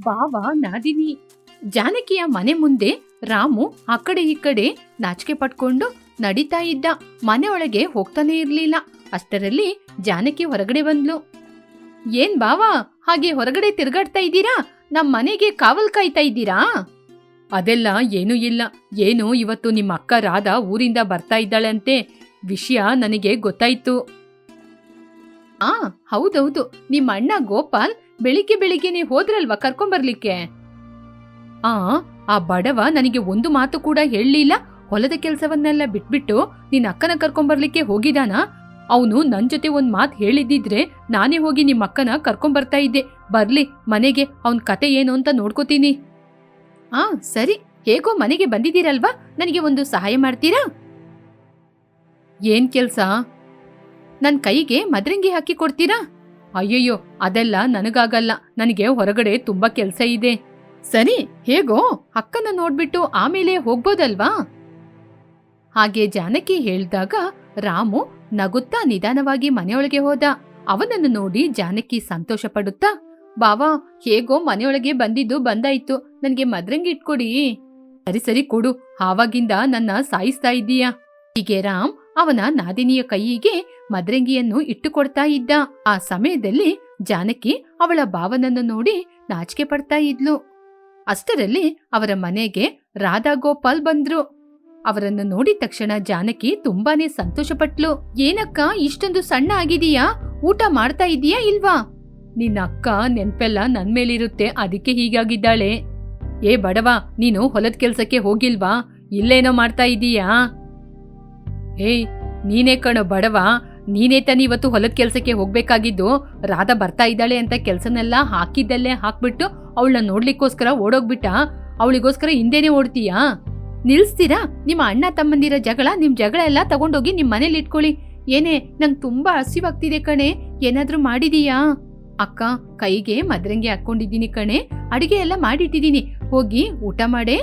ಬಾವ, ನಾದಿನಿ, ಜಾನಕಿಯ ಮನೆ ಮುಂದೆ ರಾಮು ಆ ಕಡೆ ಈ ಕಡೆ ನಾಚಿಕೆ ಪಟ್ಕೊಂಡು ನಡೀತಾ ಇದ್ದ. ಮನೆ ಒಳಗೆ ಹೋಗ್ತಾನೆ ಇರ್ಲಿಲ್ಲ. ಅಷ್ಟರಲ್ಲಿ ಜಾನಕಿ ಹೊರಗಡೆ ಬಂದ್ಲು. ಏನ್ ಬಾವ, ಹಾಗೆ ಹೊರಗಡೆ ತಿರುಗಾಡ್ತಾ ಇದ್ದೀರಾ? ನಮ್ಮ ಮನೆಗೆ ಕಾವಲ್ ಕಾಯ್ತಾ ಇದ್ದೀರಾ? ಅದೆಲ್ಲ ಏನೂ ಇಲ್ಲ. ಏನು ಇವತ್ತು ನಿಮ್ಮ ಅಕ್ಕ ರಾಧಾ ಊರಿಂದ ಬರ್ತಾ ಇದ್ದಾಳಂತೆ. ವಿಷಯ ನನಗೆ ಗೊತ್ತಾಯ್ತು. ಆ, ಹೌದೌದು. ನಿಮ್ಮ ಅಣ್ಣ ಗೋಪಾಲ್ ಬೆಳಿಗ್ಗೆ ಬೆಳಿಗ್ಗೆನೆ ಹೋದ್ರಲ್ವಾ ಕರ್ಕೊಂಬರ್ಲಿಕ್ಕೆ? ಆ ಆ ಬಡವ ನನಗೆ ಒಂದು ಮಾತು ಕೂಡ ಹೇಳಲಿಲ್ಲ. ಹೊಲದ ಕೆಲಸವನ್ನೆಲ್ಲ ಬಿಟ್ಬಿಟ್ಟು ನಿನ್ನ ಅಕ್ಕನ ಕರ್ಕೊಂಬರ್ಲಿಕ್ಕೆ ಹೋಗಿದಾನ? ಅವನು ನನ್ ಜೊತೆ ಒಂದ್ ಮಾತು ಹೇಳಿದ್ದಿದ್ರೆ ನಾನೇ ಹೋಗಿ ನಿಮ್ಮ ಅಕ್ಕನ ಕರ್ಕೊಂಬರ್ತಾ ಇದ್ದೆ. ಬರ್ಲಿ, ಮನೆಗೆ, ಅವನ್ ಕತೆ ಏನು ಅಂತ ನೋಡ್ಕೋತೀನಿ. ಆ, ಸರಿ, ಹೇಗೋ ಮನೆಗೆ ಬಂದಿದ್ದೀರಲ್ವಾ? ನನಗೆ ಒಂದು ಸಹಾಯ ಮಾಡ್ತೀರಾ? ಏನ್ ಕೆಲ್ಸ? ನನ್ನ ಕೈಗೆ ಮದ್ರಂಗಿ ಹಾಕಿ ಕೊಡ್ತೀರಾ? ಅಯ್ಯಯ್ಯೋ, ಅದೆಲ್ಲ ನನಗಾಗಲ್ಲ. ನನಗೆ ಹೊರಗಡೆ ತುಂಬಾ ಕೆಲ್ಸ ಇದೆ. ಸರಿ, ಹೇಗೋ? ಅಕ್ಕನ ನೋಡ್ಬಿಟ್ಟು ಆಮೇಲೆ ಹೋಗ್ಬೋದಲ್ವಾ? ಹಾಗೆ ಜಾನಕಿ ಹೇಳ್ದಾಗ ರಾಮು ನಗುತ್ತಾ ನಿಧಾನವಾಗಿ ಮನೆಯೊಳಗೆ ಹೋದ. ಅವನನ್ನು ನೋಡಿ ಜಾನಕಿ ಸಂತೋಷ ಪಡುತ್ತಾ ಬಾವಾ, ಹೇಗೋ ಮನೆಯೊಳಗೆ ಬಂದಿದ್ದು ಬಂದಾಯ್ತು. ನನಗೆ ಮದ್ರಂಗಿ ಇಟ್ಕೊಡಿ. ಸರಿ ಸರಿ ಕೊಡು. ಆವಾಗಿಂದ ನನ್ನ ಸಾಯಿಸ್ತಾ ಇದ್ದೀಯಾ? ಹೀಗೆ ರಾಮ್ ಅವನ ನಾದಿನಿಯ ಕೈಯಿಗೆ ಮದ್ರಂಗಿಯನ್ನು ಇಟ್ಟುಕೊಡ್ತಾ ಇದ್ದ ಆ ಸಮಯದಲ್ಲಿ ಜಾನಕಿ ಅವಳ ಭಾವನನ್ನು ನೋಡಿ ನಾಚಿಕೆ ಪಡ್ತಾ ಇದ್ಲು. ಅಷ್ಟರಲ್ಲಿ ಅವರ ಮನೆಗೆ ರಾಧಾ ಗೋಪಾಲ್ ಬಂದ್ರು. ಅವರನ್ನು ನೋಡಿದ ತಕ್ಷಣ ಜಾನಕಿ ತುಂಬಾನೇ ಸಂತೋಷಪಟ್ಲು. ಏನಕ್ಕ, ಇಷ್ಟೊಂದು ಸಣ್ಣ ಆಗಿದೀಯಾ ಊಟ ಮಾಡ್ತಾ ಇದೀಯಾ ಇಲ್ವಾ? ನಿನ್ನ ಅಕ್ಕ ನೆನ್ಪೆಲ್ಲ ನನ್ ಮೇಲಿರುತ್ತೆ, ಅದಕ್ಕೆ ಹೀಗಾಗಿದ್ದಾಳೆ. ಏ ಬಡವ, ನೀನು ಹೊಲದ ಕೆಲ್ಸಕ್ಕೆ ಹೋಗಿಲ್ವಾ? ಇಲ್ಲೇನೋ ಮಾಡ್ತಾ ಇದೀಯಾ? ಏಯ್, ನೀನೇ ಕಣೋ ಬಡವ ನೀನೇ ತಾನೇ ಇವತ್ತು ಹೊಲದ ಕೆಲಸಕ್ಕೆ ಹೋಗ್ಬೇಕಾಗಿದ್ದು ರಾಧಾ ಬರ್ತಾ ಇದ್ದಾಳೆ ಅಂತ ಕೆಲ್ಸನೆಲ್ಲ ಹಾಕಿದ್ದಲ್ಲೇ ಹಾಕ್ಬಿಟ್ಟು ಅವಳನ್ನ ನೋಡ್ಲಿಕ್ಕೋಸ್ಕರ ಓಡೋಗ್ಬಿಟ್ಟ. ಅವಳಿಗೋಸ್ಕರ ಹಿಂದೆನೆ ಓಡ್ತೀಯಾ? ನಿಲ್ಸ್ತೀರಾ? ನಿಮ್ಮ ಅಣ್ಣ ತಮ್ಮಂದಿರ ಜಗಳ ನಿಮ್ಮ ಜಗಳ ಎಲ್ಲ ತಗೊಂಡೋಗಿ ನಿಮ್ಮ ಮನೇಲಿ ಇಟ್ಕೊಳ್ಳಿ. ಏನೇ, ನಂಗೆ ತುಂಬಾ ಹಸಿವಾಗ್ತಿದೆ ಕಣೆ. ಏನಾದರೂ ಮಾಡಿದೀಯಾ? ಅಕ್ಕ, ಕೈಗೆ ಮದ್ರಂಗಿ ಹಾಕೊಂಡಿದ್ದೀನಿ ಕಣೆ. ಅಡಿಗೆ ಎಲ್ಲ ಮಾಡಿಟ್ಟಿದ್ದೀನಿ. ಹೋಗಿ ಊಟ ಮಾಡೇ.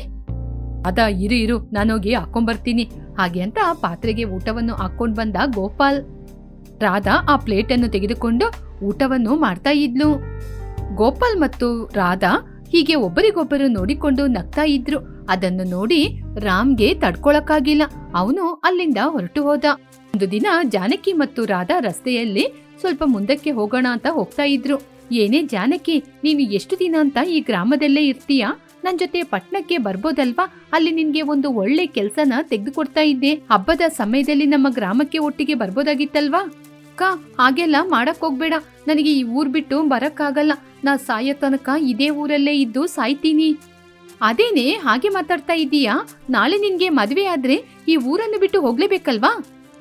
ಅದ, ಇರು ಇರು ನಾನೋಗಿ ಹಾಕೊಂಡ್ಬರ್ತೀನಿ ಹಾಗೆ ಅಂತ ಪಾತ್ರೆಗೆ ಊಟವನ್ನು ಹಾಕೊಂಡ್ ಬಂದ ಗೋಪಾಲ್. ರಾಧಾ ಆ ಪ್ಲೇಟನ್ನು ತೆಗೆದುಕೊಂಡು ಊಟವನ್ನು ಮಾಡ್ತಾ ಇದ್ಲು. ಗೋಪಾಲ್ ಮತ್ತು ರಾಧಾ ಹೀಗೆ ಒಬ್ಬರಿಗೊಬ್ಬರು ನೋಡಿಕೊಂಡು ನಗ್ತಾ ಇದ್ರು. ಅದನ್ನು ನೋಡಿ ರಾಮ್ಗೆ ತಡ್ಕೊಳಕ್ಕಾಗಿಲ್ಲ. ಅವನು ಅಲ್ಲಿಂದ ಹೊರಟು ಹೋದ. ಒಂದು ದಿನ ಜಾನಕಿ ಮತ್ತು ರಾಧಾ ರಸ್ತೆಯಲ್ಲಿ ಸ್ವಲ್ಪ ಮುಂದಕ್ಕೆ ಹೋಗೋಣ ಅಂತ ಹೋಗ್ತಾ ಇದ್ರು. ಏನೇ ಜಾನಕಿ, ನೀನು ಎಷ್ಟು ದಿನ ಅಂತ ಈ ಗ್ರಾಮದಲ್ಲೇ ಇರ್ತೀಯಾ? ನನ್ ಜೊತೆ ಪಟ್ನಕ್ಕೆ ಬರ್ಬೋದಲ್ವಾ? ಅಲ್ಲಿ ನಿನ್ಗೆ ಒಂದು ಒಳ್ಳೆ ಕೆಲ್ಸನ ತೆಗೆದುಕೊಡ್ತಾ ಇದ್ದೆ. ಹಬ್ಬದ ಸಮಯದಲ್ಲಿ ನಮ್ಮ ಗ್ರಾಮಕ್ಕೆ ಒಟ್ಟಿಗೆ ಬರ್ಬೋದಾಗಿತ್ತಲ್ವಾ? ಅಕ್ಕ, ಹಾಗೆಲ್ಲ ಮಾಡಕ್ ಹೋಗ್ಬೇಡ. ನನಗೆ ಈ ಊರ್ ಬಿಟ್ಟು ಬರಕ್ಕಾಗಲ್ಲ. ನಾ ಸಾಯೋ ತನಕ ಇದೇ ಊರಲ್ಲೇ ಇದ್ದು ಸಾಯ್ತೀನಿ. ಅದೇನೆ, ಹಾಗೆ ಮಾತಾಡ್ತಾ ಇದ್ದೀಯಾ? ನಾಳೆ ನಿನ್ಗೆ ಮದ್ವೆ ಆದ್ರೆ ಈ ಊರನ್ನು ಬಿಟ್ಟು ಹೋಗ್ಲೇಬೇಕಲ್ವಾ?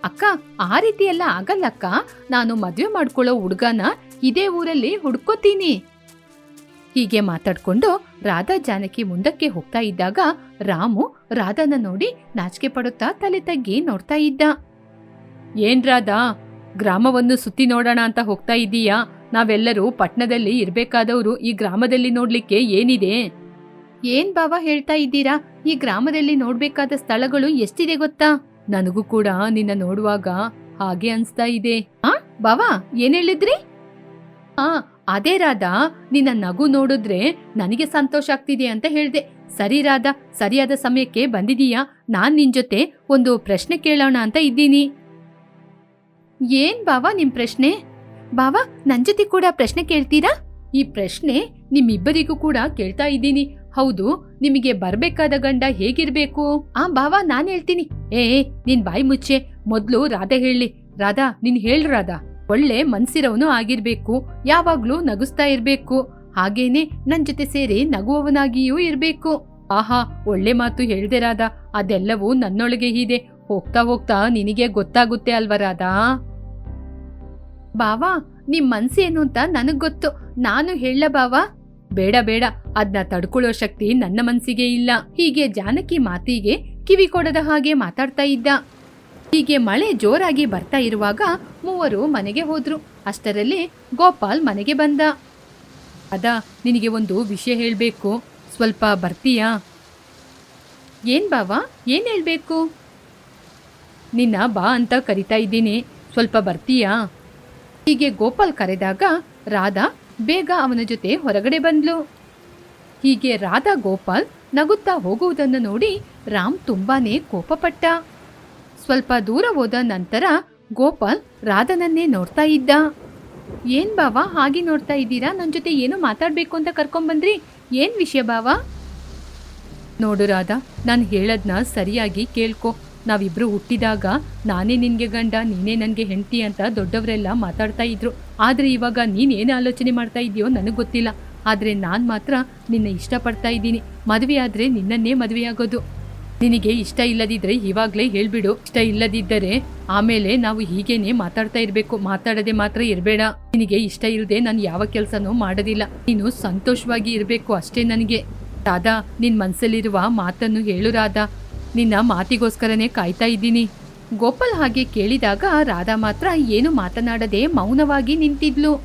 ಅಕ್ಕ, ಆ ರೀತಿ ಎಲ್ಲ ಆಗಲ್ಲಕ್ಕ ನಾನು ಮದ್ವೆ ಮಾಡ್ಕೊಳ್ಳೋ ಹುಡ್ಗನ ಇದೇ ಊರಲ್ಲಿ ಹುಡ್ಕೋತೀನಿ. ಹೀಗೆ ಮಾತಾಡ್ಕೊಂಡು ರಾಧಾ ಜಾನಕಿ ಮುಂದಕ್ಕೆ ಹೋಗ್ತಾ ಇದ್ದಾಗ ರಾಮು ರಾಧಾನ ನೋಡಿ ನಾಚಿಕೆ ಪಡುತ್ತಾ ತಲೆ ತಗ್ಗಿ ನೋಡ್ತಾ ಇದ್ದ. ಏನ್ ರಾಧಾ ಗ್ರಾಮವನ್ನು ಸುತ್ತಿ ನೋಡೋಣ ಅಂತ ಹೋಗ್ತಾ ಇದ್ದೀಯಾ ನಾವೆಲ್ಲರೂ ಪಟ್ಟಣದಲ್ಲಿ ಇರಬೇಕಾದವರು ಈ ಗ್ರಾಮದಲ್ಲಿ ನೋಡ್ಲಿಕ್ಕೆ ಏನಿದೆ? ಏನ್ ಬಾವ ಹೇಳ್ತಾ ಇದ್ದೀರಾ? ಈ ಗ್ರಾಮದಲ್ಲಿ ನೋಡ್ಬೇಕಾದ ಸ್ಥಳಗಳು ಎಷ್ಟಿದೆ ಗೊತ್ತಾ? ನನಗೂ ಕೂಡ ನಿನ್ನ ನೋಡುವಾಗ ಹಾಗೆ ಅನ್ಸ್ತಾ ಇದೆ. ಆ ಬಾವಾ ಏನ್ ಹೇಳಿದ್ರಿ? ಆ ಅದೇ ರಾಧಾ, ನಿನ್ನ ನಗು ನೋಡಿದ್ರೆ ನನಗೆ ಸಂತೋಷ ಆಗ್ತಿದೆ ಅಂತ ಹೇಳ್ದೆ. ಸರಿ ರಾಧ, ಸರಿಯಾದ ಸಮಯಕ್ಕೆ ಬಂದಿದೀಯಾ? ನಾನ್ ನಿನ್ ಜೊತೆ ಒಂದು ಪ್ರಶ್ನೆ ಕೇಳೋಣ ಅಂತ ಇದ್ದೀನಿ. ಏನ್ ಬಾವಾ ನಿಮ್ ಪ್ರಶ್ನೆ? ಬಾವಾ, ನನ್ ಜೊತೆ ಕೂಡ ಪ್ರಶ್ನೆ ಕೇಳ್ತೀರಾ? ಈ ಪ್ರಶ್ನೆ ನಿಮ್ಮಿಬ್ಬರಿಗೂ ಕೂಡ ಕೇಳ್ತಾ ಇದ್ದೀನಿ. ಹೌದು, ನಿಮಗೆ ಬರ್ಬೇಕಾದ ಗಂಡ ಹೇಗಿರ್ಬೇಕು? ಆ, ಬಾವಾ, ನಾನ್ ಹೇಳ್ತೀನಿ. ಏ ನಿನ್ ಬಾಯಿ ಮುಚ್ಚೆ. ಮೊದ್ಲು ರಾಧಾ ಹೇಳಿ. ರಾಧಾ, ನಿನ್ ಹೇಳ್ ರಾಧಾ. ಒಳ್ಳೆ ಮನ್ಸಿರವನು ಆಗಿರ್ಬೇಕು, ಯಾವಾಗ್ಲೂ ನಗುಸ್ತಾ ಇರ್ಬೇಕು. ಹಾಗೇನೆ ನನ್ ಜೊತೆ ಸೇರಿ ನಗುವವನಾಗಿಯೂ ಇರ್ಬೇಕು. ಆಹಾ, ಒಳ್ಳೆ ಮಾತು ಹೇಳ್ದೆ ರಾಧ, ಅದೆಲ್ಲವೂ ನನ್ನೊಳಗೆ ಇದೆ ಹೋಗ್ತಾ ಹೋಗ್ತಾ ನಿನಗೆ ಗೊತ್ತಾಗುತ್ತೆ ಅಲ್ವಾ ರಾಧಾ? ಬಾವಾ ನಿಮ್ ಮನ್ಸೇನು ಅಂತ ನನಗ್ ಗೊತ್ತು. ನಾನು ಹೇಳ ಬಾವಾ ಬೇಡ ಬೇಡ, ಅದ್ನ ತಡ್ಕೊಳ್ಳೋ ಶಕ್ತಿ ನನ್ನ ಮನ್ಸಿಗೆ ಇಲ್ಲ. ಹೀಗೆ ಜಾನಕಿ ಮಾತಿಗೆ ಕಿವಿ ಕೊಡದ ಹಾಗೆ ಮಾತಾಡ್ತಾ ಇದ್ದ. ಹೀಗೆ ಮಳೆ ಜೋರಾಗಿ ಬರ್ತಾ ಇರುವಾಗ ಮೂವರು ಮನೆಗೆ ಹೋದ್ರು. ಅಷ್ಟರಲ್ಲಿ ಗೋಪಾಲ್ ಮನೆಗೆ ಬಂದ. ಅದ, ನಿನಗೆ ಒಂದು ವಿಷಯ ಹೇಳಬೇಕು. ಸ್ವಲ್ಪ ಬರ್ತೀಯಾ? ಏನ್ ಬಾವಾ, ಏನ್ ಹೇಳಬೇಕು? ನಿನ್ನ ಬಾ ಅಂತ ಕರಿತಾ ಇದ್ದೀನಿ. ಸ್ವಲ್ಪ ಬರ್ತೀಯಾ? ಹೀಗೆ ಗೋಪಾಲ್ ಕರೆದಾಗ ರಾಧಾ ಬೇಗ ಅವನ ಜೊತೆ ಹೊರಗಡೆ ಬಂದ್ಲು. ಹೀಗೆ ರಾಧಾ ಗೋಪಾಲ್ ನಗುತ್ತಾ ಹೋಗುವುದನ್ನು ನೋಡಿ ರಾಮ್ ತುಂಬಾನೇ ಕೋಪಪಟ್ಟ. ಸ್ವಲ್ಪ ದೂರ ಹೋದ ನಂತರ ಗೋಪಾಲ್ ರಾಧನನ್ನೇ ನೋಡ್ತಾ ಇದ್ದ. ಏನ್ ಬಾವ, ಹಾಗೆ ನೋಡ್ತಾ ಇದ್ದೀರಾ? ನನ್ನ ಜೊತೆ ಏನು ಮಾತಾಡ್ಬೇಕು ಅಂತ ಕರ್ಕೊಂಬಂದ್ರಿ? ಏನ್ ವಿಷಯ ಬಾವ? ನೋಡು ರಾಧಾ, ನಾನು ಹೇಳದ್ನ ಸರಿಯಾಗಿ ಕೇಳ್ಕೊ. ನಾವಿಬ್ರು ಹುಟ್ಟಿದಾಗ ನಾನೇ ನಿನ್ಗೆ ಗಂಡ, ನೀನೇ ನನಗೆ ಹೆಂಡತಿ ಅಂತ ದೊಡ್ಡವರೆಲ್ಲ ಮಾತಾಡ್ತಾ ಇದ್ರು. ಆದ್ರೆ ಇವಾಗ ನೀನೇನು ಆಲೋಚನೆ ಮಾಡ್ತಾ ಇದೆಯೋ ನನಗೆ ಗೊತ್ತಿಲ್ಲ. ಆದ್ರೆ ನಾನು ಮಾತ್ರ ನಿನ್ನ ಇಷ್ಟಪಡ್ತಾ ಇದ್ದೀನಿ. ಮದುವೆ ಆದ್ರೆ ನಿನ್ನನ್ನೇ ಮದುವೆಯಾಗೋದು. ನಿನಗೆ ಇಷ್ಟ ಇಲ್ಲದಿದ್ರೆ ಇವಾಗಲೇ ಹೇಳ್ಬಿಡು. ಇಷ್ಟ ಇಲ್ಲದಿದ್ದರೆ ಆಮೇಲೆ ನಾವು ಹೀಗೇನೆ ಮಾತಾಡ್ತಾ ಇರ್ಬೇಕು. ಮಾತಾಡದೆ ಮಾತ್ರ ಇರಬೇಡ. ನಿನಗೆ ಇಷ್ಟ ಇಲ್ಲದೆ ನಾನು ಯಾವ ಕೆಲಸನೂ ಮಾಡೋದಿಲ್ಲ. ನೀನು ಸಂತೋಷವಾಗಿ ಇರಬೇಕು ಅಷ್ಟೇ ನನಗೆ. ರಾಧಾ ನಿನ್ನ ಮನ್ಸಲ್ಲಿರುವ ಮಾತನ್ನು ಹೇಳು ರಾಧಾ. ನಿನ್ನ ಮಾತಿಗೋಸ್ಕರನೇ ಕಾಯ್ತಾ ಇದ್ದೀನಿ. ಗೋಪಾಲ್ ಹಾಗೆ ಕೇಳಿದಾಗ ರಾಧಾ ಮಾತ್ರ ಏನು ಮಾತನಾಡದೆ ಮೌನವಾಗಿ ನಿಂತಿದ್ಲು.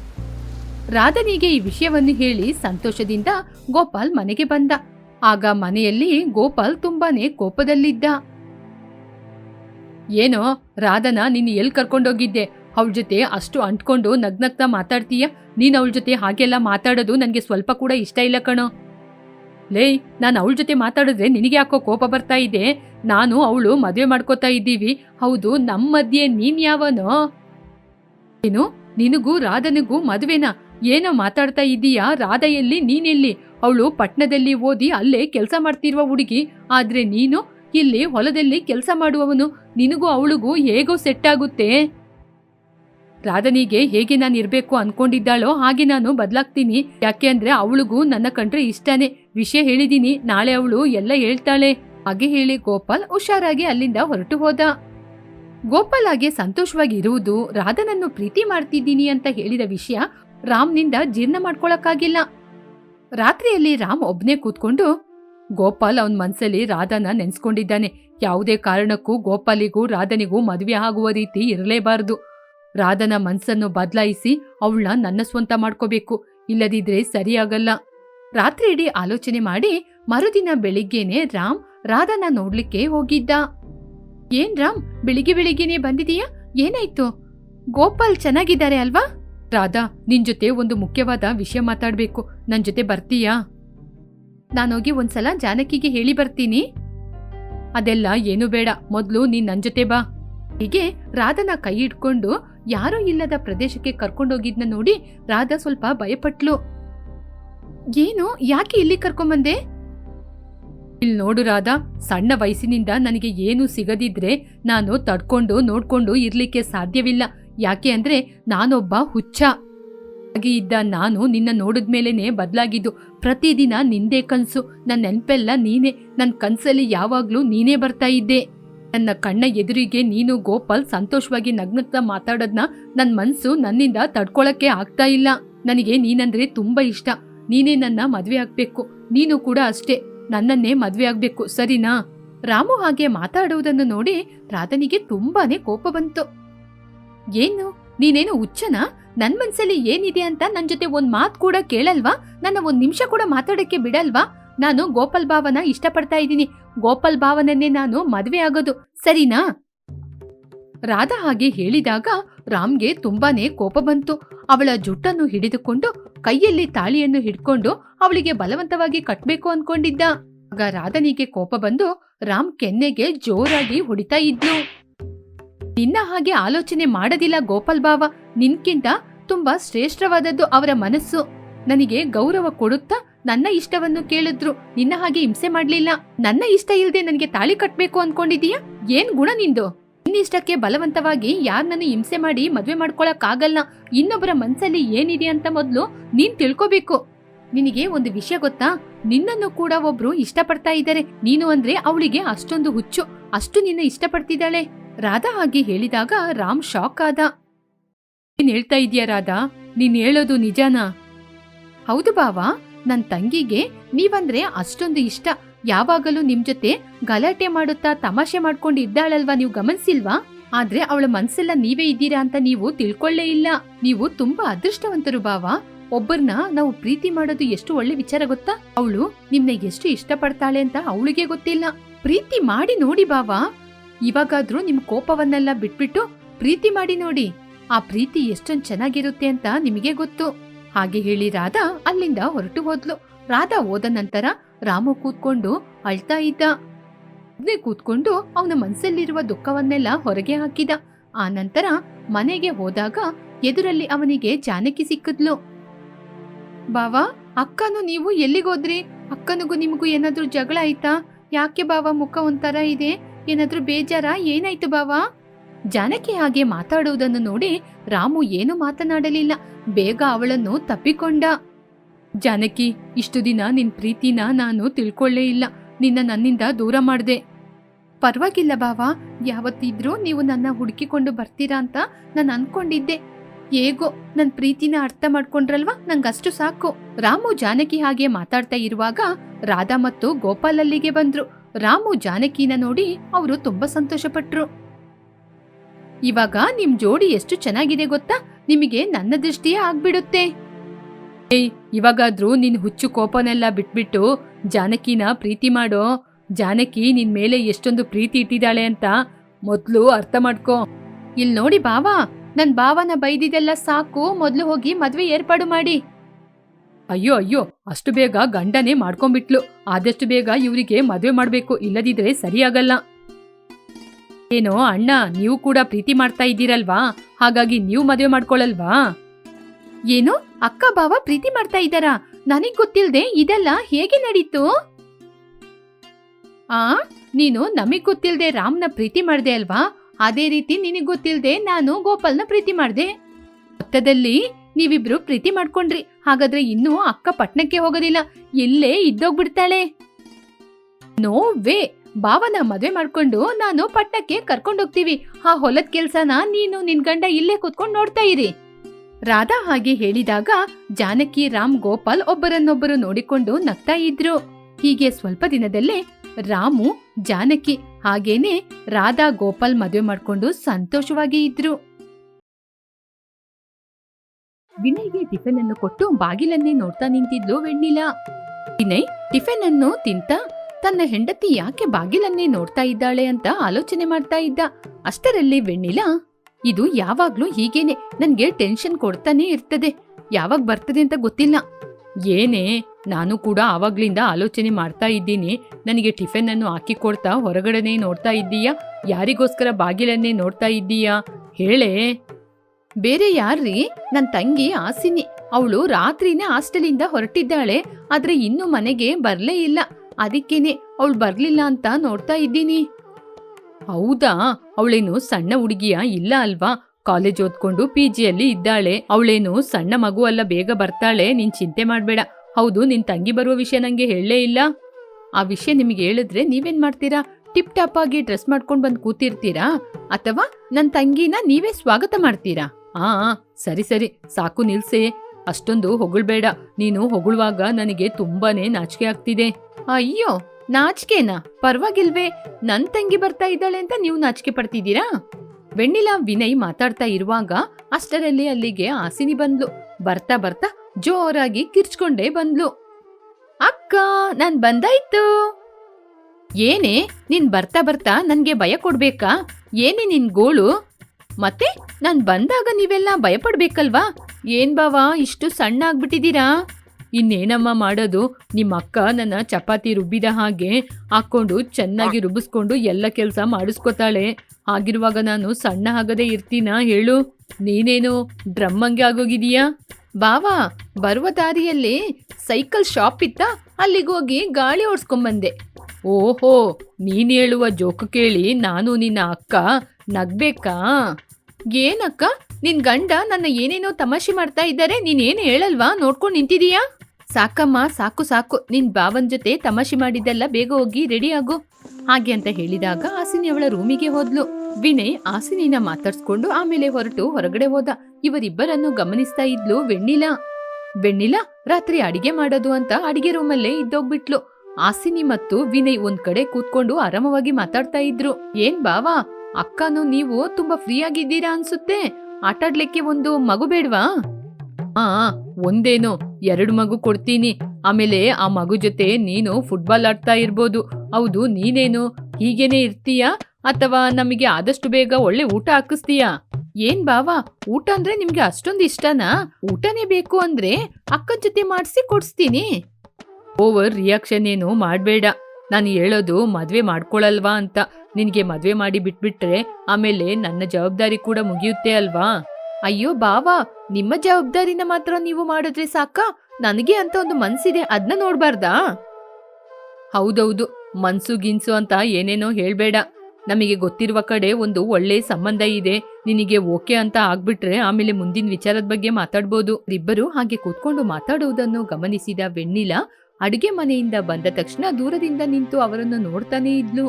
ರಾಧನಿಗೆ ಈ ವಿಷಯವನ್ನು ಹೇಳಿ ಸಂತೋಷದಿಂದ ಗೋಪಾಲ್ ಮನೆಗೆ ಬಂದ. ಆಗ ಮನೆಯಲ್ಲಿ ಗೋಪಾಲ್ ತುಂಬಾನೇ ಕೋಪದಲ್ಲಿದ್ದ. ಏನೋ, ರಾಧನ ನೀನು ಎಲ್ಲಿ ಕರ್ಕೊಂಡೋಗಿದ್ದೆ? ಅವಳ ಜೊತೆ ಅಷ್ಟು ಅಂಟ್ಕೊಂಡು ನಗ್ನಗ್ತಾ ಮಾತಾಡ್ತೀಯ? ನೀನು ಅವಳ ಜೊತೆ ಹಾಗೆಲ್ಲ ಮಾತಾಡೋದು ನನಗೆ ಸ್ವಲ್ಪ ಕೂಡ ಇಷ್ಟ ಇಲ್ಲ ಕಣೋ. ಲೇ, ನಾನು ಅವಳ ಜೊತೆ ಮಾತಾಡಿದ್ರೆ ನಿನಗೆ ಯಾಕೋ ಕೋಪ ಬರ್ತಾ ಇದೆ? ನಾನು ಅವಳು ಮದುವೆ ಮಾಡ್ಕೋತಾ ಇದ್ದೀವಿ. ಹೌದು ನಮ್ಮ ಮಧ್ಯೆ ನೀನ್ ಯಾವನೋ? ಏನು, ನಿನಗೂ ರಾಧನಿಗೂ ಮದುವೆನಾ? ಏನೋ ಮಾತಾಡ್ತಾ ಇದೀಯಾ? ರಾಧ ಎಲ್ಲಿ ನೀನೆಲ್ಲಿ? ಅವಳು ಪಟ್ಟಣದಲ್ಲಿ ಓದಿ ಅಲ್ಲೇ ಕೆಲಸ ಮಾಡ್ತಿರುವ ಹುಡುಗಿ. ಆದ್ರೆ ನೀನು ಇಲ್ಲಿ ಹೊಲದಲ್ಲಿ ಕೆಲಸ ಮಾಡುವವನು. ನಿನಗೂ ಅವಳಿಗೂ ಹೇಗೋ ಸೆಟ್ ಆಗುತ್ತೆ. ರಾಧನಿಗೆ ಹೇಗೆ ನಾನು ಇರಬೇಕು ಅನ್ಕೊಂಡಿದ್ದಾಳೋ ಹಾಗೆ ನಾನು ಬದಲಾಗ್ತೀನಿ. ಯಾಕೆ ಅಂದ್ರೆ ಅವಳಿಗೂ ನನ್ನ ಕಂಡ್ರೆ ಇಷ್ಟನೇ. ವಿಷಯ ಹೇಳಿದೀನಿ. ನಾಳೆ ಅವಳು ಎಲ್ಲ ಹೇಳ್ತಾಳೆ. ಹಾಗೆ ಹೇಳಿ ಗೋಪಾಲ್ ಹುಷಾರಾಗಿ ಅಲ್ಲಿಂದ ಹೊರಟು ಹೋದ. ಗೋಪಾಲ್ ಹಾಗೆ ಸಂತೋಷವಾಗಿ ಇರುವುದು ರಾಧನನ್ನು ಪ್ರೀತಿ ಮಾಡ್ತಿದ್ದೀನಿ ಅಂತ ಹೇಳಿದ ವಿಷಯ ರಾಮ್ನಿಂದ ಜೀರ್ಣ ಮಾಡ್ಕೊಳಕ್ಕಾಗಿಲ್ಲ. ರಾತ್ರಿಯಲ್ಲಿ ರಾಮ್ ಒಬ್ನೇ ಕೂತ್ಕೊಂಡು, ಗೋಪಾಲ್ ಅವನ ಮನ್ಸಲ್ಲಿ ರಾಧಾನ ನೆನ್ಸ್ಕೊಂಡಿದ್ದಾನೆ. ಯಾವುದೇ ಕಾರಣಕ್ಕೂ ಗೋಪಾಲಿಗೂ ರಾಧನಿಗೂ ಮದುವೆ ಆಗುವ ರೀತಿ ಇರಲೇಬಾರದು. ರಾಧನ ಮನ್ಸನ್ನು ಬದಲಾಯಿಸಿ ಅವಳನ್ನ ನನ್ನ ಸ್ವಂತ ಮಾಡ್ಕೋಬೇಕು. ಇಲ್ಲದಿದ್ರೆ ಸರಿಯಾಗಲ್ಲ. ರಾತ್ರಿ ಇಡೀ ಆಲೋಚನೆ ಮಾಡಿ ಮರುದಿನ ಬೆಳಿಗ್ಗೆನೆ ರಾಮ್ ರಾಧನ ನೋಡ್ಲಿಕ್ಕೆ ಹೋಗಿದ್ದ. ಏನ್ ರಾಮ್, ಬೆಳಿಗ್ಗೆ ಬೆಳಿಗ್ಗೆನೆ ಬಂದಿದೀಯಾ? ಏನಾಯ್ತು? ಗೋಪಾಲ್ ಚೆನ್ನಾಗಿದ್ದಾರೆ ಅಲ್ವಾ? ರಾಧಾ, ನಿನ್ ಜೊತೆ ಒಂದು ಮುಖ್ಯವಾದ ವಿಷಯ ಮಾತಾಡ್ಬೇಕು. ನನ್ ಜೊತೆ ಬರ್ತೀಯಾ? ನಾನೋಗಿ ಒಂದ್ಸಲ ಜಾನಕಿಗೆ ಹೇಳಿ ಬರ್ತೀನಿ. ಅದೆಲ್ಲ ಏನು ಬೇಡ. ಮೊದ್ಲು ನೀನ್ ನನ್ ಜೊತೆ ಬಾ. ಹೀಗೆ ರಾಧನ ಕೈ ಇಟ್ಕೊಂಡು ಯಾರೂ ಇಲ್ಲದ ಪ್ರದೇಶಕ್ಕೆ ಕರ್ಕೊಂಡೋಗಿದ್ನ ನೋಡಿ ರಾಧಾ ಸ್ವಲ್ಪ ಭಯಪಟ್ಲು. ಏನು? ಯಾಕೆ ಇಲ್ಲಿ ಕರ್ಕೊಂಬಂದೆ? ಇಲ್ಲಿ ನೋಡು ರಾಧಾ, ಸಣ್ಣ ವಯಸ್ಸಿನಿಂದ ನನಗೆ ಏನು ಸಿಗದಿದ್ರೆ ನಾನು ತಡ್ಕೊಂಡು ನೋಡ್ಕೊಂಡು ಇರ್ಲಿಕ್ಕೆ ಸಾಧ್ಯವಿಲ್ಲ. ಯಾಕೆ ಅಂದ್ರೆ ನಾನೊಬ್ಬ ಹುಚ್ಚ. ಹಾಗೆ ಇದ್ದ ನಾನು ನಿನ್ನ ನೋಡಿದ್ಮೇಲೆನೆ ಬದಲಾಗಿದ್ದು. ಪ್ರತಿದಿನ ನಿಂದೇ ಕನಸು ನನ್ನ ನೆನಪೆಲ್ಲ ನೀನೇ ನನ್ನ ಕನಸಲ್ಲಿ ಯಾವಾಗ್ಲೂ ನೀನೇ ಬರ್ತಾ ಇದ್ದೆ. ನನ್ನ ಕಣ್ಣ ಎದುರಿಗೆ ನೀನು ಗೋಪಾಲ್ ಸಂತೋಷವಾಗಿ ನಗ್ನಗ್ತಾ ಮಾತಾಡೋದ್ನ ನನ್ನ ಮನಸ್ಸು ನನ್ನಿಂದ ತಡ್ಕೊಳಕ್ಕೆ ಆಗ್ತಾ ಇಲ್ಲ. ನನಗೆ ನೀನಂದ್ರೆ ತುಂಬಾ ಇಷ್ಟ. ನೀನೇ ನನ್ನ ಮದುವೆ ಆಗ್ಬೇಕು. ನೀನು ಕೂಡ ಅಷ್ಟೇ. ನನ್ನನ್ನೇ ಮದುವೆ ಆಗ್ಬೇಕು, ಸರಿನಾ? ರಾಮು ಹಾಗೆ ಮಾತಾಡುವುದನ್ನು ನೋಡಿ ರಾಧನಿಗೆ ತುಂಬಾನೇ ಕೋಪ ಬಂತು. ಏನು? ನೀನೇನು ಹುಚ್ಚನ? ನನ್ ಮನ್ಸಲ್ಲಿ ಏನಿದೆ ಅಂತ ನನ್ ಜೊತೆ ಒಂದ್ ಮಾತ್ ಕೂಡ ಕೇಳಲ್ವಾ? ನನ್ನ ಒಂದ್ ನಿಮಿಷ ಕೂಡ ಮಾತಾಡಕ್ಕೆ ಬಿಡಲ್ವಾ? ನಾನು ಗೋಪಾಲ್ ಭಾವನ ಇಷ್ಟಪಡ್ತಾ ಇದ್ದೀನಿ. ಗೋಪಾಲ್ ಭಾವನನ್ನೇ ನಾನು ಮದ್ವೆ ಆಗೋದು. ಸರಿನಾ? ರಾಧಾ ಹಾಗೆ ಹೇಳಿದಾಗ ರಾಮ್ಗೆ ತುಂಬಾನೇ ಕೋಪ ಬಂತು. ಅವಳ ಜುಟ್ಟನ್ನು ಹಿಡಿದುಕೊಂಡು, ಕೈಯಲ್ಲಿ ತಾಳಿಯನ್ನು ಹಿಡ್ಕೊಂಡು ಅವಳಿಗೆ ಬಲವಂತವಾಗಿ ಕಟ್ಬೇಕು ಅನ್ಕೊಂಡಿದ್ದ. ಆಗ ರಾಧನಿಗೆ ಕೋಪ ಬಂದು ರಾಮ್ ಕೆನ್ನೆಗೆ ಜೋರಾಗಿ ಹೊಡಿತಾ ಇದ್ಲು. ನಿನ್ನ ಹಾಗೆ ಆಲೋಚನೆ ಮಾಡದಿಲ್ಲ ಗೋಪಾಲ್ ಭಾವ. ನಿನ್ಕಿಂತ ತುಂಬಾ ಶ್ರೇಷ್ಠವಾದದ್ದು ಅವರ ಮನಸ್ಸು. ನನಗೆ ಗೌರವ ಕೊಡುತ್ತಾ ನನ್ನ ಇಷ್ಟವನ್ನು ಕೇಳಿದ್ರು. ನಿನ್ನ ಹಾಗೆ ಹಿಂಸೆ ಮಾಡ್ಲಿಲ್ಲ. ನನ್ನ ಇಷ್ಟ ಇಲ್ದೆ ನನಗೆ ತಾಳಿ ಕಟ್ಬೇಕು ಅನ್ಕೊಂಡಿದೀಯ ಏನ್ ಗುಣ ನಿಂದು? ನಿನ್ನಿಷ್ಟಕ್ಕೆ ಬಲವಂತವಾಗಿ ಯಾರನ್ನ ಹಿಂಸೆ ಮಾಡಿ ಮದ್ವೆ ಮಾಡ್ಕೊಳಕ್ಕಾಗಲ್ಲ. ಇನ್ನೊಬ್ಬರ ಮನ್ಸಲ್ಲಿ ಏನಿದೆ ಅಂತ ಮೊದ್ಲು ನೀನ್ ತಿಳ್ಕೋಬೇಕು. ನಿನಗೆ ಒಂದು ವಿಷಯ ಗೊತ್ತಾ? ನಿನ್ನನ್ನು ಕೂಡ ಒಬ್ರು ಇಷ್ಟಪಡ್ತಾ ಇದ್ದಾರೆ. ನೀನು ಅಂದ್ರೆ ಅವಳಿಗೆ ಅಷ್ಟೊಂದು ಹುಚ್ಚು. ಅಷ್ಟು ನಿನ್ನ ಇಷ್ಟಪಡ್ತಿದ್ದಾಳೆ. ರಾಧಾ ಹಾಗೆ ಹೇಳಿದಾಗ ರಾಮ್ ಶಾಕ್ ಆದ. ನೀನ್ ಹೇಳ್ತಾ ಇದೀಯ ರಾಧಾ? ನೀನ್ ಹೇಳೋದು ನಿಜಾನಾ? ಹೌದು ಬಾವಾ, ನನ್ ತಂಗಿಗೆ ನೀವಂದ್ರೆ ಅಷ್ಟೊಂದು ಇಷ್ಟ. ಯಾವಾಗಲೂ ನಿಮ್ ಜೊತೆ ಗಲಾಟೆ ಮಾಡುತ್ತಾ ತಮಾಷೆ ಮಾಡ್ಕೊಂಡು ಇದ್ದಾಳಲ್ವಾ ನೀವು ಗಮನಿಸಿಲ್ವಾ? ಆದ್ರೆ ಅವಳ ಮನ್ಸೆಲ್ಲ ನೀವೇ ಇದ್ದೀರಾ ಅಂತ ನೀವು ತಿಳ್ಕೊಳ್ಳೇ ಇಲ್ಲ. ನೀವು ತುಂಬಾ ಅದೃಷ್ಟವಂತರು ಬಾವಾ. ಒಬ್ಬರನ್ನ ನಾವು ಪ್ರೀತಿ ಮಾಡೋದು ಎಷ್ಟು ಒಳ್ಳೆ ವಿಚಾರ ಗೊತ್ತಾ? ಅವಳು ನಿಮ್ನ ಎಷ್ಟು ಇಷ್ಟಪಡ್ತಾಳೆ ಅಂತ ಅವಳಿಗೆ ಗೊತ್ತಿಲ್ಲ. ಪ್ರೀತಿ ಮಾಡಿ ನೋಡಿ ಬಾವಾ. ಇವಾಗಾದ್ರೂ ನಿಮ್ ಕೋಪವನ್ನೆಲ್ಲ ಬಿಟ್ಬಿಟ್ಟು ಪ್ರೀತಿ ಮಾಡಿ ನೋಡಿ. ಆ ಪ್ರೀತಿ ಎಷ್ಟೊಂದ್ ಚೆನ್ನಾಗಿರುತ್ತೆ ಅಂತ ನಿಮಗೆ ಗೊತ್ತು. ಹಾಗೆ ಹೇಳಿ ರಾಧಾ ಅಲ್ಲಿಂದ ಹೊರಟು ಹೋದ್ಲು. ರಾಧಾ ಹೋದ ನಂತರ ರಾಮು ಕೂತ್ಕೊಂಡು ಅಳ್ತಾ ಇದ್ದ. ಒಬ್ನೇ ಕೂತ್ಕೊಂಡು ಅವನ ಮನಸ್ಸಲ್ಲಿರುವ ದುಃಖವನ್ನೆಲ್ಲ ಹೊರಗೆ ಹಾಕಿದ. ಆ ನಂತರ ಮನೆಗೆ ಹೋದಾಗ ಎದುರಲ್ಲಿ ಅವನಿಗೆ ಜಾನಕಿ ಸಿಕ್ಕಿದ್ಲು. ಬಾವಾ, ಅಕ್ಕನು ನೀವು ಎಲ್ಲಿಗೋದ್ರಿ? ಅಕ್ಕನಿಗೂ ನಿಮಗೂ ಏನಾದ್ರೂ ಜಗಳ ಆಯ್ತಾ? ಯಾಕೆ ಬಾವ ಮುಖ ಒಂಥರ ಇದೆ? ಏನಾದ್ರೂ ಬೇಜಾರ? ಏನಾಯ್ತು ಬಾವಾ? ಜಾನಕಿ ಹಾಗೆ ಮಾತಾಡುವುದನ್ನು ನೋಡಿ ರಾಮು ಏನು ಮಾತನಾಡಲಿಲ್ಲ. ಬೇಗ ಅವಳನ್ನು ತಪ್ಪಿಕೊಂಡ. ಜಾನಕಿ, ಇಷ್ಟು ದಿನ ನಿನ್ ಪ್ರೀತಿನ ನಾನು ತಿಳ್ಕೊಳ್ಳೇ ಇಲ್ಲ. ನಿನ್ನ ನನ್ನಿಂದ ದೂರ ಮಾಡಿದೆ. ಪರವಾಗಿಲ್ಲ ಬಾವಾ. ಯಾವತ್ತಿದ್ರೂ ನೀವು ನನ್ನ ಹುಡುಕಿಕೊಂಡು ಬರ್ತೀರಾ ಅಂತ ನಾನು ಅನ್ಕೊಂಡಿದ್ದೆ. ಹೇಗೋ ನನ್ನ ಪ್ರೀತಿನ ಅರ್ಥ ಮಾಡ್ಕೊಂಡ್ರಲ್ವಾ? ನಂಗಷ್ಟು ಸಾಕು. ರಾಮು ಜಾನಕಿ ಹಾಗೆ ಮಾತಾಡ್ತಾ ಇರುವಾಗ ರಾಧಾ ಮತ್ತು ಗೋಪಾಲ್ ಅಲ್ಲಿಗೆ ಬಂದ್ರು. ರಾಮು ಜಾನಕಿನ ನೋಡಿ ಅವರು ತುಂಬಾ ಸಂತೋಷಪಟ್ರು. ಇವಾಗ ನಿಮ್ ಜೋಡಿ ಎಷ್ಟು ಚೆನ್ನಾಗಿದೆ ಗೊತ್ತಾ? ನಿಮಗೆ ನನ್ನ ದೃಷ್ಟಿಯೇ ಆಗ್ಬಿಡುತ್ತೆ. ಏಯ್, ಇವಾಗಾದ್ರೂ ನಿನ್ ಹುಚ್ಚು ಕೋಪನೆಲ್ಲ ಬಿಟ್ಬಿಟ್ಟು ಜಾನಕಿನ ಪ್ರೀತಿ ಮಾಡೋ. ಜಾನಕಿ ನಿನ್ ಮೇಲೆ ಎಷ್ಟೊಂದು ಪ್ರೀತಿ ಇಟ್ಟಿದ್ದಾಳೆ ಅಂತ ಮೊದ್ಲು ಅರ್ಥ ಮಾಡ್ಕೋ. ಇಲ್ ನೋಡಿ ಬಾವಾ ನನ್ ಬಾವನ ಬೈದಿದೆಲ್ಲ ಸಾಕು, ಮೊದ್ಲು ಹೋಗಿ ಮದ್ವೆ ಏರ್ಪಾಡು ಮಾಡಿ. ಅಯ್ಯೋ ಅಯ್ಯೋ ಅಷ್ಟು ಬೇಗ ಗಂಡನೇ ಮಾಡ್ಕೊಂಡ್ಬಿಟ್ಲು. ಆದಷ್ಟು ಬೇಗ ಇವರಿಗೆ ಮದುವೆ ಮಾಡ್ಬೇಕು ಇಲ್ಲದಿದ್ರೆ ಸರಿಯಾಗಲ್ಲ. ಏನೋ ಅಣ್ಣ ನೀವು ಕೂಡ ಪ್ರೀತಿ ಮಾಡ್ತಾ ಇದ್ದೀರಲ್ವಾ? ಹಾಗಾಗಿ ನೀವು ಮದುವೆ ಮಾಡ್ಕೊಳ್ಳಲ್ವಾ? ಏನು ಅಕ್ಕ ಬಾವ ಪ್ರೀತಿ ಮಾಡ್ತಾ ಇದ್ದಾರಾ? ನನಗ್ ಗೊತ್ತಿಲ್ಲದೆ ಇದೆಲ್ಲ ಹೇಗೆ ನಡೀತು? ಆ ನೀನು ನಮಗ್ ಗೊತ್ತಿಲ್ಲದೆ ರಾಮ್ನ ಪ್ರೀತಿ ಮಾಡ್ದೆ ಅಲ್ವಾ? ಅದೇ ರೀತಿ ನಿನಗ್ ಗೊತ್ತಿಲ್ಲದೆ ನಾನು ಗೋಪಾಲ್ನ ಪ್ರೀತಿ ಮಾಡ್ದೆ. ಮೊತ್ತದಲ್ಲಿ ನೀವಿಬ್ರು ಪ್ರೀತಿ ಮಾಡ್ಕೊಂಡ್ರಿ. ಹಾಗಾದ್ರೆ ಇನ್ನೂ ಅಕ್ಕ ಪಟ್ಟಣಕ್ಕೆ ಹೋಗೋದಿಲ್ಲ. ಇಲ್ಲೇ ಇದ್ದೋಗ್ಬಿಡ್ತಾಳೆ. No way. ಭಾವನ ಮದ್ವೆ ಮಾಡ್ಕೊಂಡು ನಾನು ಪಟ್ನಕ್ಕೆ ಕರ್ಕೊಂಡೋಗ್ತೀವಿ ಆ ಹೊಲದ ಕೆಲ್ಸನ ನೀನು ನಿನ್ ಗಂಡ ಇಲ್ಲೇ ಕೂತ್ಕೊಂಡು ನೋಡ್ತಾ ಇರಿ. ರಾಧಾ ಹಾಗೆ ಹೇಳಿದಾಗ ಜಾನಕಿ, ರಾಮ್, ಗೋಪಾಲ್ ಒಬ್ಬರನ್ನೊಬ್ಬರು ನೋಡಿಕೊಂಡು ನಗ್ತಾ ಇದ್ರು. ಹೀಗೆ ಸ್ವಲ್ಪ ದಿನದಲ್ಲೇ ರಾಮು, ಜಾನಕಿ ಹಾಗೇನೆ ರಾಧಾ, ಗೋಪಾಲ್ ಮದುವೆ ಮಾಡ್ಕೊಂಡು ಸಂತೋಷವಾಗಿ ಇದ್ರು. ವಿನಯ್ಗೆ ಟಿಫಿನ್ ಅನ್ನು ಕೊಟ್ಟು ಬಾಗಿಲನ್ನೇ ನೋಡ್ತಾ ನಿಂತಿದ್ಲು ವೆಣ್ಣಿಲ. ವಿನಯ್, ಟಿಫಿನ್ ಅನ್ನು ತಿಂತ ತನ್ನ ಹೆಂಡತಿ ಯಾಕೆ ಬಾಗಿಲನ್ನೇ ನೋಡ್ತಾ ಇದ್ದಾಳೆ ಅಂತ ಆಲೋಚನೆ ಮಾಡ್ತಾ ಇದ್ದ. ಅಷ್ಟರಲ್ಲಿ ವೆಣ್ಣಿಲ, ಇದು ಯಾವಾಗ್ಲೂ ಹೀಗೇನೆ. ನನ್ಗೆ ಟೆನ್ಷನ್ ಕೊಡ್ತಾನೆ ಇರ್ತದೆ. ಯಾವಾಗ ಬರ್ತದೆ ಅಂತ ಗೊತ್ತಿಲ್ಲ. ಏನೇ, ನಾನು ಕೂಡ ಆವಾಗ್ಲಿಂದ ಆಲೋಚನೆ ಮಾಡ್ತಾ ಇದ್ದೀನಿ. ನನಗೆ ಟಿಫಿನ್ ಅನ್ನು ಹಾಕಿ ಕೊಡ್ತಾ ಹೊರಗಡೆನೆ ನೋಡ್ತಾ ಇದ್ದೀಯಾ? ಯಾರಿಗೋಸ್ಕರ ಬಾಗಿಲನ್ನೇ ನೋಡ್ತಾ ಇದ್ದೀಯಾ? ಹೇಳೇ. ಬೇರೆ ಯಾರ್ರೀ? ನನ್ ತಂಗಿ ಆಸಿನಿ ಅವಳು ರಾತ್ರಿನೇ ಹಾಸ್ಟೆಲಿಂದ ಹೊರಟಿದ್ದಾಳೆ. ಆದ್ರೆ ಇನ್ನು ಮನೆಗೆ ಬರ್ಲೇ ಇಲ್ಲ. ಅದಕ್ಕೇನೆ ಅವಳು ಬರ್ಲಿಲ್ಲ ಅಂತ ನೋಡ್ತಾ ಇದ್ದೀನಿ. ಹೌದಾ? ಅವಳೇನು ಸಣ್ಣ ಹುಡುಗಿಯ? ಇಲ್ಲ ಅಲ್ವಾ? ಕಾಲೇಜ್ ಓದ್ಕೊಂಡು ಪಿ ಜಿಯಲ್ಲಿ ಇದ್ದಾಳೆ. ಅವಳೇನು ಸಣ್ಣ ಮಗು ಅಲ್ಲ, ಬೇಗ ಬರ್ತಾಳೆ. ನೀನ್ ಚಿಂತೆ ಮಾಡ್ಬೇಡ. ಹೌದು, ನಿನ್ ತಂಗಿ ಬರುವ ವಿಷಯ ನಂಗೆ ಹೇಳಲೇ ಇಲ್ಲ. ಆ ವಿಷಯ ನಿಮಗೆ ಹೇಳಿದ್ರೆ ನೀವೇನ್ ಮಾಡ್ತೀರಾ? ಟಿಪ್ ಟಾಪ್ ಆಗಿ ಡ್ರೆಸ್ ಮಾಡ್ಕೊಂಡು ಬಂದು ಕೂತಿರ್ತೀರಾ? ಅಥವಾ ನನ್ ತಂಗಿನ ನೀವೇ ಸ್ವಾಗತ ಮಾಡ್ತೀರಾ? ಆ ಸರಿ ಸರಿ, ಸಾಕು ನಿಲ್ಸೆ. ಅಷ್ಟೊಂದು ಹೊಗಳ್ಬೇಡ. ನೀನು ಹೊಗಳುವಾಗ ನನಗೆ ತುಂಬಾನೇ ನಾಚಿಕೆ ಆಗ್ತಿದೆ. ಅಯ್ಯೋ, ನಾಚಿಕೆನಾ? ಪರವಾಗಿಲ್ವೇ. ನನ್ ತಂಗಿ ಬರ್ತಾ ಇದ್ದಾಳೆ ಅಂತ ನೀವು ನಾಚಿಕೆ ಪಡ್ತಿದ್ದೀರಾ? ವೆಣ್ಣಿಲಾ ವಿನಯ್ ಮಾತಾಡ್ತಾ ಇರುವಾಗ ಅಷ್ಟರಲ್ಲಿ ಅಲ್ಲಿಗೆ ಆಸಿನಿ ಬಂದ್ಲು. ಬರ್ತಾ ಬರ್ತಾ ಜೋರಾಗಿ ಕಿರ್ಚ್ಕೊಂಡೇ ಬಂದ್ಲು. ಅಕ್ಕ, ನಾನ್ ಬಂದಾಯ್ತು. ಏನೇ, ನೀನ್ ಬರ್ತಾ ಬರ್ತಾ ನನ್ಗೆ ಭಯ ಕೊಡ್ಬೇಕಾ? ಏನೇ ನಿನ್ ಗೋಳು? ಮತ್ತೆ ನಾನ್ ಬಂದಾಗ ನೀವೆಲ್ಲ ಭಯಪಡ್ಬೇಕಲ್ವಾ? ಏನ್ ಬಾವಾ, ಇಷ್ಟು ಸಣ್ಣ ಆಗ್ಬಿಟ್ಟಿದೀರಾ ಇನ್ನೇನಮ್ಮ ಮಾಡೋದು? ನಿಮ್ಮ ಅಕ್ಕ ನನ್ನ ಚಪಾತಿ ರುಬ್ಬಿದ ಹಾಗೆ ಹಾಕೊಂಡು ಚೆನ್ನಾಗಿ ರುಬ್ಬಿಸ್ಕೊಂಡು ಎಲ್ಲ ಕೆಲಸ ಮಾಡಿಸ್ಕೊತಾಳೆ. ಹಾಗಿರುವಾಗ ನಾನು ಸಣ್ಣ ಆಗದೆ ಇರ್ತೀನಾ ಹೇಳು? ನೀನೇನು ಡ್ರಮ್ಮಂಗೆ ಆಗೋಗಿದೀಯಾ? ಬಾವಾ, ಬರುವ ದಾರಿಯಲ್ಲಿ ಸೈಕಲ್ ಶಾಪ್ ಇತ್ತ? ಅಲ್ಲಿಗೋಗಿ ಗಾಳಿ ಓಡಿಸ್ಕೊಂಬಂದೆ. ಓಹೋ, ನೀನ್ ಹೇಳುವ ಜೋಕು ಕೇಳಿ ನಾನು ನಿನ್ನ ಅಕ್ಕ ನಗ್ಬೇಕಾ? ಏನಕ್ಕ? ನಿನ್ ಗಂಡ ನನ್ನ ಏನೇನೋ ತಮಾಷೆ ಮಾಡ್ತಾ ಇದ್ದಾರೆ ನೀನೇನು ಹೇಳಲ್ವಾ? ನೋಡ್ಕೊಂಡು ನಿಂತಿದೀಯಾ? ಸಾಕಮ್ಮ, ಸಾಕು ಸಾಕು. ನಿನ್ ಬಾವನ್ ಜೊತೆ ತಮಾಷೆ ಮಾಡಿದ್ದೆಲ್ಲ ಬೇಗ ಹೋಗಿ ರೆಡಿ ಆಗು. ಹಾಗೆ ಅಂತ ಹೇಳಿದಾಗ ಆಸಿನಿ ಅವಳ ರೂಮಿಗೆ ಹೋದ್ಲು. ವಿನಯ್ ಆಸಿನಿನ ಮಾತಾಡ್ಸ್ಕೊಂಡು ಆಮೇಲೆ ಹೊರಟು ಹೊರಗಡೆ ಹೋದ. ಇವರಿಬ್ಬರನ್ನು ಗಮನಿಸ್ತಾ ಇದ್ಲು ವೆಣ್ಣಿಲಾ. ವೆಣ್ಣಿಲ, ರಾತ್ರಿ ಅಡಿಗೆ ಮಾಡೋದು ಅಂತ ಅಡಿಗೆ ರೂಮಲ್ಲೇ ಇದ್ದೋಗ್ಬಿಟ್ಲು. ಆಸಿನಿ ಮತ್ತು ವಿನಯ್ ಒಂದ್ ಕಡೆ ಕೂತ್ಕೊಂಡು ಆರಾಮವಾಗಿ ಮಾತಾಡ್ತಾ ಇದ್ರು. ಏನ್ ಬಾವಾ ಅಕ್ಕನು ನೀವು ತುಂಬಾ ಫ್ರೀ ಆಗಿದ್ದೀರಾ ಅನ್ಸುತ್ತೆ? ಆಟಾಡ್ಲಿಕ್ಕೆ ಒಂದು ಮಗು ಬೇಡ್ವಾ? ಆ, ಒಂದೇನು, ಎರಡು ಮಗು ಕೊಡ್ತೀನಿ. ಆಮೇಲೆ ಆ ಮಗು ಜೊತೆ ನೀನು ಫುಟ್ಬಾಲ್ ಆಡ್ತಾ ಇರ್ಬೋದು. ಹೌದು, ನೀನೇನು? ಹೀಗೇನೆ ಇರ್ತೀಯಾ? ಅಥವಾ ನಮಗೆ ಆದಷ್ಟು ಬೇಗ ಒಳ್ಳೆ ಊಟ ಹಾಕಿಸ್ತೀಯಾ? ಏನ್ ಬಾವಾ, ಊಟ ಅಂದ್ರೆ ನಿಮ್ಗೆ ಅಷ್ಟೊಂದು ಇಷ್ಟನಾ? ಊಟನೇ ಬೇಕು ಅಂದ್ರೆ ಅಕ್ಕನ ಜೊತೆ ಮಾಡಿಸಿ ಕೊಡ್ಸ್ತೀನಿ. ಓವರ್ ರಿಯಾಕ್ಷನ್ ಏನು ಮಾಡಬೇಡ. ನಾನು ಹೇಳೋದು ಮದ್ವೆ ಮಾಡ್ಕೊಳಲ್ವಾ ಅಂತ. ನಿನಗೆ ಮದ್ವೆ ಮಾಡಿ ಬಿಟ್ಬಿಟ್ರೆ ಆಮೇಲೆ ನನ್ನ ಜವಾಬ್ದಾರಿ ಕೂಡ ಮುಗಿಯುತ್ತೆ ಅಲ್ವಾ? ಅಯ್ಯೋ ಬಾವಾ ನಿಮ್ಮ ಜವಾಬ್ದಾರಿನ ಮಾತ್ರ ನೀವು ಮಾಡಿದ್ರೆ ಸಾಕ? ನನಗೆ ಅಂತ ಒಂದು ಮನ್ಸಿದೆ ಅದನ್ನ ನೋಡ್ಬಾರ್ದಾ? ಹೌದೌದು, ಮನ್ಸು ಗಿನ್ಸು ಅಂತ ಏನೇನೋ ಹೇಳ್ಬೇಡ. ನಮಗೆ ಗೊತ್ತಿರುವ ಕಡೆ ಒಂದು ಒಳ್ಳೆ ಸಂಬಂಧ ಇದೆ. ನಿನಗೆ ಓಕೆ ಅಂತ ಆಗ್ಬಿಟ್ರೆ ಆಮೇಲೆ ಮುಂದಿನ ವಿಚಾರದ ಬಗ್ಗೆ ಮಾತಾಡ್ಬೋದು. ಇಬ್ಬರು ಹಾಗೆ ಕೂತ್ಕೊಂಡು ಮಾತಾಡುವುದನ್ನು ಗಮನಿಸಿದ ವೆಣ್ಣಿಲ ಅಡುಗೆ ಮನೆಯಿಂದ ಬಂದ ತಕ್ಷಣ ದೂರದಿಂದ ನಿಂತು ಅವರನ್ನು ನೋಡ್ತಾನೇ ಇದ್ಲು.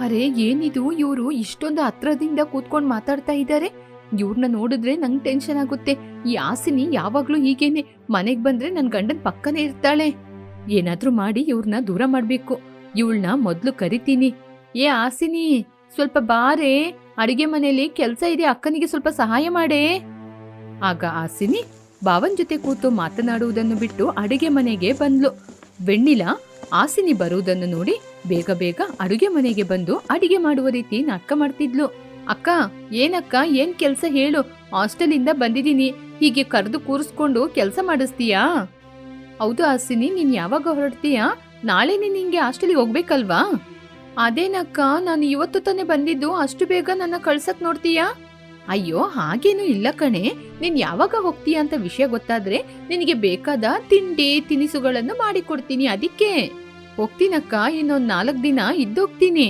ಅರೆ, ಏನಿದು? ಇವರು ಇಷ್ಟೊಂದು ಹತ್ರದಿಂದ ಕೂತ್ಕೊಂಡು ಮಾತಾಡ್ತಾ ಇದ್ದಾರೆ ಇವ್ರನ್ನ ನೋಡಿದ್ರೆ ನಂಗೆ ಟೆನ್ಷನ್ ಆಗುತ್ತೆ. ಈ ಆಸಿನಿ ಯಾವಾಗ್ಲೂ ಹೀಗೇನೆ. ಮನೆಗ್ ಬಂದ್ರೆ ನನ್ ಗಂಡನ್ ಪಕ್ಕನೇ ಇರ್ತಾಳೆ. ಏನಾದ್ರೂ ಮಾಡಿ ಇವ್ರನ್ನ ದೂರ ಮಾಡ್ಬೇಕು. ಇವಳನ್ನ ಮೊದ್ಲು ಕರಿತೀನಿ. ಏ ಆಸಿನಿ ಸ್ವಲ್ಪ ಬಾರೆ. ಅಡಿಗೆ ಮನೆಯಲ್ಲಿ ಕೆಲ್ಸ ಇದೆ, ಅಕ್ಕನಿಗೆ ಸ್ವಲ್ಪ ಸಹಾಯ ಮಾಡೇ. ಆಗ ಆಸಿನಿ ಬಾವನ್ ಜೊತೆ ಕೂತು ಮಾತನಾಡುವುದನ್ನು ಬಿಟ್ಟು ಅಡಿಗೆ ಮನೆಗೆ ಬಂದ್ಲು. ವೆಣ್ಣಿಲ ಆಸಿನಿ ಬರುವುದನ್ನು ನೋಡಿ ಬೇಗ ಬೇಗ ಅಡುಗೆ ಮನೆಗೆ ಬಂದು ಅಡಿಗೆ ಮಾಡುವ ರೀತಿ ನಾಟಕ ಮಾಡ್ತಿದ್ಲು. ಅಕ್ಕ, ಏನಕ್ಕ, ಏನ್ ಕೆಲ್ಸ ಹೇಳು. ಹಾಸ್ಟೆಲಿಂದ ಬಂದಿದ್ದೀನಿ. ಹೀಗೆ ಕರೆದು ಕೂರಿಸ್ಕೊಂಡು ಕೆಲಸ ಮಾಡಿಸ್ತೀಯಾ? ಹೌದು ಆಸಿನಿ ನೀನ್ ಯಾವಾಗ ಹೊರಡ್ತೀಯಾ? ನಾಳೆ ನೀನ್ ಹಿಂಗೆ ಹಾಸ್ಟೆಲಿಗೆ ಹೋಗ್ಬೇಕಲ್ವಾ? ಅದೇನಕ್ಕ, ನಾನು ಇವತ್ತು ತಾನೇ ಬಂದಿದ್ದು. ಅಷ್ಟು ಬೇಗ ನನ್ನ ಕಳ್ಸಕ್ ನೋಡ್ತೀಯಾ? ಅಯ್ಯೋ, ಹಾಗೇನು ಇಲ್ಲ ಕಣೆ. ನೀನ್ ಯಾವಾಗ ಹೋಗ್ತೀಯಾ ಅಂತ ವಿಷಯ ಗೊತ್ತಾದ್ರೆ ನಿನಗೆ ಬೇಕಾದ ತಿಂಡಿ, ತಿನಿಸುಗಳನ್ನು ಮಾಡಿಕೊಡ್ತೀನಿ, ಅದಕ್ಕೆ. ಹೋಗ್ತೀನಕ್ಕ ಇನ್ನೊಂದ್ ನಾಲ್ಕ್ ದಿನ ಇದ್ದೋಗ್ತೀನಿ.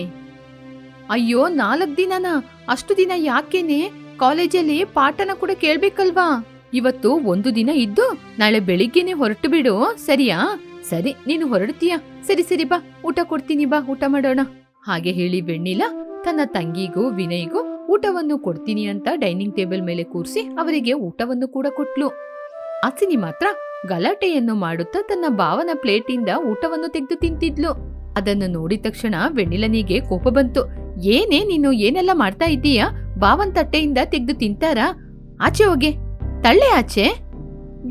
ಅಯ್ಯೋ, ನಾಲ್ಕ್ ದಿನನ? ಅಷ್ಟು ದಿನ ಯಾಕೇನೆ? ಕಾಲೇಜಲ್ಲಿ ಪಾಠನ ಕೂಡ ಕೇಳ್ಬೇಕಲ್ವಾ? ಇವತ್ತು ಒಂದು ದಿನ ಇದ್ದು ನಾಳೆ ಬೆಳಿಗ್ಗೆನೆ ಹೊರಟು ಬಿಡು. ಸರಿಯಾ? ಸರಿ, ನೀನು ಹೊರಡ್ತೀಯ? ಸರಿ ಸರಿ, ಬಾ. ಊಟ ಕೊಡ್ತೀನಿ, ಬಾ. ಊಟ ಮಾಡೋಣ. ಹಾಗೆ ಹೇಳಿ ಬೆಣ್ಣಿಲ ತನ್ನ ತಂಗಿಗೂ ವಿನಯ್ಗೂ ಊಟವನ್ನು ಕೊಡ್ತೀನಿ ಅಂತ ಡೈನಿಂಗ್ ಟೇಬಲ್ ಮೇಲೆ ಕೂರಿಸಿ ಅವರಿಗೆ ಊಟವನ್ನು ಕೂಡ ಕೊಟ್ಲು. ಆಸಿನಿ ಮಾತ್ರ ಗಲಾಟೆಯನ್ನು ಮಾಡುತ್ತಾ ತನ್ನ ಭಾವನ ಪ್ಲೇಟಿಂದ ಊಟವನ್ನು ತೆಗೆದು ತಿಂತಿದ್ಲು. ಅದನ್ನು ನೋಡಿದ ತಕ್ಷಣ ವೆಣ್ಣಿಲನಿಗೆ ಕೋಪ ಬಂತು. ಏನೇ ನೀನು ಏನೆಲ್ಲ ಮಾಡ್ತಾ ಇದ್ದೀಯಾ? ಭಾವನ್ ತಟ್ಟೆಯಿಂದ ತೆಗೆದು ತಿಂತಾರಾ? ಆಚೆ ಹೋಗಿ. ತಳ್ಳೆ ಆಚೆ.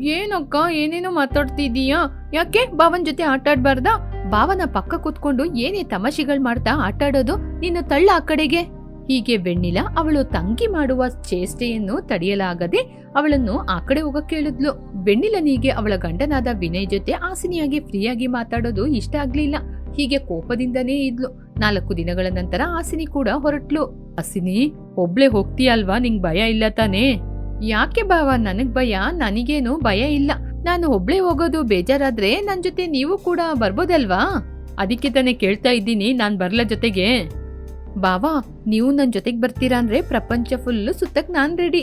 ಏನಕ್ಕ, ಏನೇನೋ ಮಾತಾಡ್ತಿದೀಯಾ ಯಾಕೆ ಭಾವನ್ ಜೊತೆ ಆಟ ಆಡ್ಬಾರ್ದಾ ಭಾವನ ಪಕ್ಕ ಕೂತ್ಕೊಂಡು ಏನೇ ತಮಾಷೆಗಳು ಮಾಡ್ತಾ ಆಟಾಡೋದು? ನೀನು ತಳ್ಳ ಆ ಕಡೆಗೆ. ಹೀಗೆ ಬೆಣ್ಣಿಲ ಅವಳು ತಂಗಿ ಮಾಡುವ ಚೇಷ್ಟೆಯನ್ನು ತಡೆಯಲಾಗದೆ ಅವಳನ್ನು ಆ ಕಡೆ ಹೋಗಕ್ಕೆ ಕೇಳಿದ್ಲು. ಬೆಣ್ಣಿಲನಿಗೆ ಅವಳ ಗಂಡನಾದ ವಿನಯ್ ಜೊತೆ ಆಸಿನಿಯಾಗಿ ಫ್ರೀಯಾಗಿ ಮಾತಾಡೋದು ಇಷ್ಟ ಆಗ್ಲಿಲ್ಲ. ಹೀಗೆ ಕೋಪದಿಂದನೇ ಇದ್ಲು. ನಾಲ್ಕು ದಿನಗಳ ನಂತರ ಆಸಿನಿ ಕೂಡ ಹೊರಟ್ಲು. ಆಸಿನಿ ಒಬ್ಳೆ ಹೋಗ್ತೀಯಲ್ವಾ? ನಿಂಗ್ ಭಯ ಇಲ್ಲ ತಾನೇ? ಯಾಕೆ ಬಾವ ನನಗ್ ಭಯ? ನನಗೇನು ಭಯ ಇಲ್ಲ. ನಾನು ಒಬ್ಳೆ ಹೋಗೋದು ಬೇಜಾರಾದ್ರೆ ನನ್ ಜೊತೆ ನೀವು ಕೂಡ ಬರ್ಬೋದಲ್ವಾ? ಅದಕ್ಕೆ ತಾನೇ ಕೇಳ್ತಾ ಇದ್ದೀನಿ. ನಾನ್ ಬರ್ಲ ಜೊತೆಗೆ. ಬಾವಾ, ನೀವು ನನ್ನ ಜೊತೆಗೆ ಬರ್ತೀರಾ ಅಂದ್ರೆ ಪ್ರಪಂಚ ಫುಲ್ಲು ಸುತ್ತಕ್ ನಾನ್ ರೆಡಿ